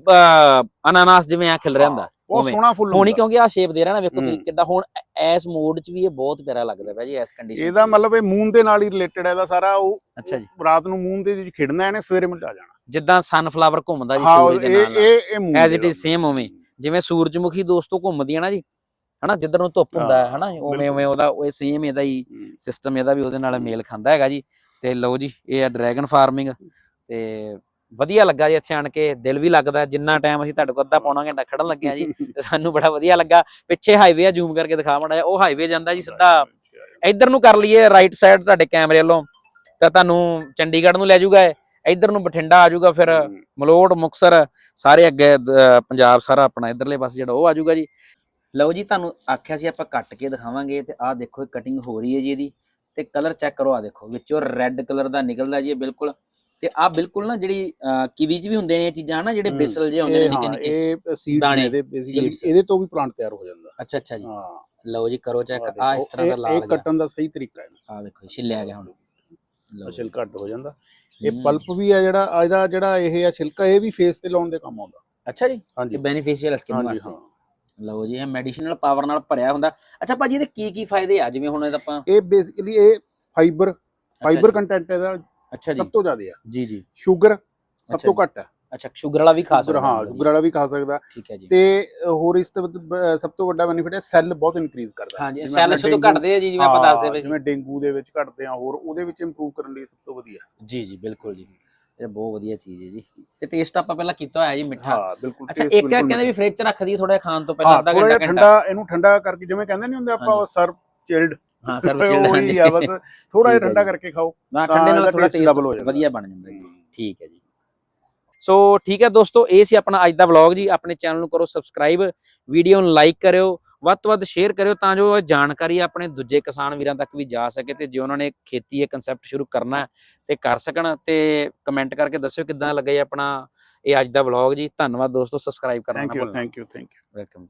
ਅਨਾਨਾਸ ਜਿਵੇਂ ਆ ਖਿਲ ਰਿਹਾ ਹੁੰਦਾ ਬਹੁਤ। ਸੋਹਣਾ ਫੁੱਲ ਹੋਣੀ ਕਿਉਂਕਿ ਆ ਸ਼ੇਪ ਦੇ ਰਿਹਾ ਨਾ ਵੇਖੋ ਤੁਸੀਂ। ਕਿੱਦਾਂ ਹੁਣ ਐਸ ਮੋਡ 'ਚ ਵੀ ਇਹ ਬਹੁਤ ਪਿਆਰਾ ਲੱਗਦਾ ਭਾਜੀ ਐਸ ਕੰਡੀਸ਼ਨ ਇਹਦਾ ਮਤਲਬ ਇਹ ਮੂਨ ਦੇ ਨਾਲ ਹੀ ਰਿਲੇਟਡ ਹੈ ਇਹਦਾ ਸਾਰਾ ਉਹ ਅੱਛਾ ਜੀ ਰਾਤ ਨੂੰ ਮੂਨ ਦੇ ਵਿੱਚ ਖਿੜਨਾ ਇਹਨੇ ਸਵੇਰੇ ਮੁਰਝਾ ਜਾਣਾ ਜਿੱਦਾਂ ਸਨਫਲਾਵਰ ਘੁੰਮਦਾ ਜੀ ਸੂਰਜ ਦੇ ਨਾਲ ਇਹ ਐਜ਼ ਇਟ ਇਜ਼ ਸੇਮ ਉਵੇਂ। ਜਿਵੇਂ ਸੂਰਜਮੁਖੀ ਦੋਸਤੋ ਘੁੰਮਦੀ ਹੈ ਨਾ ਜੀ ਹਨਾ ਜਿੱਧਰ ਨੂੰ ਧੁੱਪ ਹੁੰਦਾ ਹੈ ਹਨਾ ਉਵੇਂ। ਉਵੇਂ ਉਹਦਾ ਉਹ ਸੇਮ ਇਹਦਾ ਹੀ ਸਿਸਟਮ ਇਹਦਾ ਵੀ ਉਹਦੇ ਨਾਲ ਮੇਲ ਖਾਂਦਾ ਹੈਗਾ ਜੀ। ਤੇ ਲਓ ਜੀ ਇਹ ਆ ਡਰੈਗਨ ਫਾਰਮਿੰਗ ਤੇ ਵਧੀਆ ਲੱਗਾ ਜੀ ਇੱਥੇ ਆਣ ਕੇ ਦਿਲ ਵੀ ਲੱਗਦਾ ਜਿੰਨਾ ਟਾਈਮ ਅਸੀਂ ਤੁਹਾਡੇ ਕੋਲ ਅੱਧਾ ਪੌਣਾ ਘੰਟਾ ਖੜਨ ਲੱਗੇ ਆ ਜੀ ਤੇ ਸਾਨੂੰ ਬੜਾ ਵਧੀਆ ਲੱਗਾ। ਪਿੱਛੇ ਹਾਈਵੇ ਆ ਜ਼ੂਮ ਕਰਕੇ ਦਿਖਾ ਮਾੜਾ ਉਹ ਹਾਈਵੇ ਜਾਂਦਾ ਜੀ ਸਿੱਧਾ। ਇੱਧਰ ਨੂੰ ਕਰ ਲਈਏ ਰਾਈਟ ਸਾਈਡ ਤੁਹਾਡੇ ਕੈਮਰੇ ਵੱਲੋਂ। ਤਾਂ ਤੁਹਾਨੂੰ ਚੰਡੀਗੜ੍ਹ ਨੂੰ ਲੈ ਜਾਊਗਾ ਇਹ। ਇੱਧਰ ਨੂੰ ਬਠਿੰਡਾ ਆ ਜਾਊਗਾ ਫਿਰ ਮਲੋੜ ਮੁਕਸਰ ਸਾਰੇ ਅੱਗੇ ਪੰਜਾਬ ਸਾਰਾ ਆਪਣਾ ਇਧਰਲੇ ਪਾਸੇ ਜਿਹੜਾ ਉਹ ਆ ਜਾਊਗਾ ਜੀ। ਲਓ ਜੀ ਤੁਹਾਨੂੰ ਆਖਿਆ ਸੀ ਆਪਾਂ ਕੱਟ ਕੇ ਦਿਖਾਵਾਂਗੇ ਤੇ ਆਹ ਦੇਖੋ ਕਟਿੰਗ ਹੋ ਰਹੀ ਹੈ ਜੀ ਇਹਦੀ। ਤੇ ਕਲਰ ਚੈੱਕ ਕਰੋ ਆ ਦੇਖੋ ਵਿੱਚੋਂ ਰੈੱਡ ਕਲਰ ਦਾ ਨਿਕਲਦਾ ਜੀ ਬਿਲਕੁਲ। ਤੇ ਆਹ ਬਿਲਕੁਲ ਨਾ ਜਿਹੜੀ ਕਿਵੀ ਚ ਵੀ ਹੁੰਦੇ ਨੇ ਇਹ ਚੀਜ਼ਾਂ ਹਨਾ ਜਿਹੜੇ ਬਿਸਲ ਜਿਹੇ ਹੁੰਦੇ ਨੇ ਨਿੱਕੇ ਨਿੱਕੇ। ਇਹ ਸੀਡਸ ਇਹਦੇ ਬੇਸਿਕਲੀ। ਇਹਦੇ ਤੋਂ ਵੀ ਪਲਾਂਟ ਤਿਆਰ ਹੋ ਜਾਂਦਾ। ਅੱਛਾ ਅੱਛਾ ਜੀ। ਹਾਂ। ਲਓ ਜੀ ਕਰੋ ਚੈੱਕ ਆਹ ਆ ਇਸ ਤਰ੍ਹਾਂ ਦਾ ਲਾਲ ਇਹ ਕੱਟਣ ਦਾ ਸਹੀ ਤਰੀਕਾ ਹੈ। ਆ ਦੇਖੋ ਛਿੱਲਿਆ ਗਿਆ ਹੁਣ। ਲਓ। ਅਸਲ ਘੱਟ ਹੋ ਜਾਂਦਾ। ਇਹ। ਪਲਪ ਵੀ ਹੈ ਜਿਹੜਾ ਇਹਦਾ ਜਿਹੜਾ ਇਹ ਹੈ ਛਿਲਕਾ ਇਹ ਵੀ ਫੇਸ ਤੇ ਲਾਉਣ ਦੇ ਕੰਮ ਆਉਂਦਾ। ਅੱਛਾ ਜੀ? ਹਾਂਜੀ। ਇਹ ਬੈਨੀਫੀਸ਼ੀਅਲ ਸਕਿਨ ਵਾਸਤੇ। ਲਓ ਜੀ ਇਹ ਮੈਡੀਸਿਨਲ ਪਾਵਰ ਨਾਲ ਭਰਿਆ ਹੁੰਦਾ। ਅੱਛਾ ਭਾਜੀ ਇਹਦੇ ਕੀ ਕੀ ਫਾਇਦੇ ਆ? ਜਿਵੇਂ ਹੁਣ ਇਹਦਾ ਆਪਾਂ ਇਹ ਬੇਸਿਕਲੀ ਇਹ ਫਾਈਬਰ ਫਾਈਬਰ ਕੰਟੈਂਟ ਇਹਦਾ ਅੱਛਾ ਜੀ। ਸਭ ਤੋਂ ਜ਼ਿਆਦਾ ਹੈ ਜੀ ਜੀ। ਸਭ ਤੋਂ। ਘੱਟ ਅੱਛਾ ਸ਼ੂਗਰ ਵਾਲਾ ਵੀ ਖਾ ਸਕਦਾ ਹਾਂ। ਸ਼ੂਗਰ ਵਾਲਾ ਵੀ ਖਾ ਸਕਦਾ। ਠੀਕ ਹੈ ਜੀ। ਤੇ ਹੋਰ ਇਸ ਤੋਂ ਸਭ ਤੋਂ ਵੱਡਾ ਬੈਨੀਫਿਟ ਹੈ ਸੈੱਲ ਬਹੁਤ ਇਨਕਰੀਜ਼ ਕਰਦਾ। ਹਾਂਜੀ ਸੈੱਲ ਸ਼ੁਰੂ ਘਟਦੇ ਆ ਜੀ ਜਿਵੇਂ ਆਪਾਂ ਦੱਸਦੇ ਪਏ ਜਿਵੇਂ ਡੇਂਗੂ ਦੇ ਵਿੱਚ ਘਟਦੇ ਆ ਹੋਰ ਉਹਦੇ ਵਿੱਚ ਇੰਪਰੂਵ ਕਰਨ ਲਈ ਸਭ ਤੋਂ ਵਧੀਆ। ਜੀ ਜੀ ਬਿਲਕੁਲ ਜੀ। ਇਹ ਬਹੁਤ ਵਧੀਆ ਚੀਜ਼ ਹੈ ਜੀ। ਤੇ ਟੇਸਟ ਆਪਾਂ ਪਹਿਲਾਂ ਕੀਤਾ ਹੋਇਆ ਜੀ ਮਿੱਠਾ। ਹਾਂ ਬਿਲਕੁਲ ਅੱਛਾ ਇੱਕ ਕਹਿੰਦੇ ਵੀ। ਫ੍ਰਿਜ ਚ ਰੱਖ ਦਈਏ ਥੋੜਾ ਖਾਣ ਤੋਂ ਪਹਿਲਾਂ ਅੱਧਾ ਘੰਟਾ ਠੰਡਾ ਇਹਨੂੰ ਠੰਡਾ ਕਰਕੇ ਜਿਵੇਂ ਕਹਿੰਦੇ ਨਹੀਂ ਹੁੰਦੇ ਆਪਾਂ ਹਾਂਜੀ। ਸਰਵ ਚਿਲਡ ਹਾਂ ਸਰਵ ਚਿਲਡ ਉਹੀ ਆ ਬਸ ਥੋੜਾ ਜਿਹਾ ਠੰਡਾ। ਕਰਕੇ ਖਾਓ। ਨਾ ਠੰਡੇ ਨਾਲ ਥੋੜਾ ਟੇਸਟ। ਵਧੀਆ ਬਣ ਜਾਂਦਾ ਜੀ। ਠੀਕ ਹੈ ਜੀ। ਸੋ ਠੀਕ ਹੈ ਦੋਸਤੋ ਇਹ ਸੀ ਆਪਣਾ ਅੱਜ ਦਾ ਵਲੌਗ ਜੀ। ਆਪਣੇ ਚੈਨਲ ਨੂੰ ਕਰੋ ਸਬਸਕ੍ਰਾਈਬ ਵੀਡੀਓ ਨੂੰ ਲਾਈਕ ਕਰਿਓ ਵੱਧ ਤੋਂ ਵੱਧ ਸ਼ੇਅਰ ਕਰਿਓ ਤਾਂ ਜੋ ਇਹ ਜਾਣਕਾਰੀ ਆਪਣੇ ਦੂਜੇ ਕਿਸਾਨ ਵੀਰਾਂ ਤੱਕ ਵੀ ਜਾ ਸਕੇ ਤੇ ਜੇ ਉਹਨਾਂ ਨੇ ਖੇਤੀ ਇਹ ਕਨਸੈਪਟ ਸ਼ੁਰੂ ਕਰਨਾ ਤੇ ਕਰ ਸਕਣ ਤੇ ਕਮੈਂਟ ਕਰਕੇ ਦੱਸਿਓ ਕਿੱਦਾਂ ਲੱਗਾ ਆਪਣਾ ਇਹ ਅੱਜ ਦਾ ਵਲੌਗ ਜੀ। ਧੰਨਵਾਦ ਦੋਸਤੋ ਸਬਸਕ੍ਰਾਈਬ ਕਰਨਾ ਨਾ ਥੈਂਕ ਯੂ ਭੁੱਲਣਾ thank you thank you welcome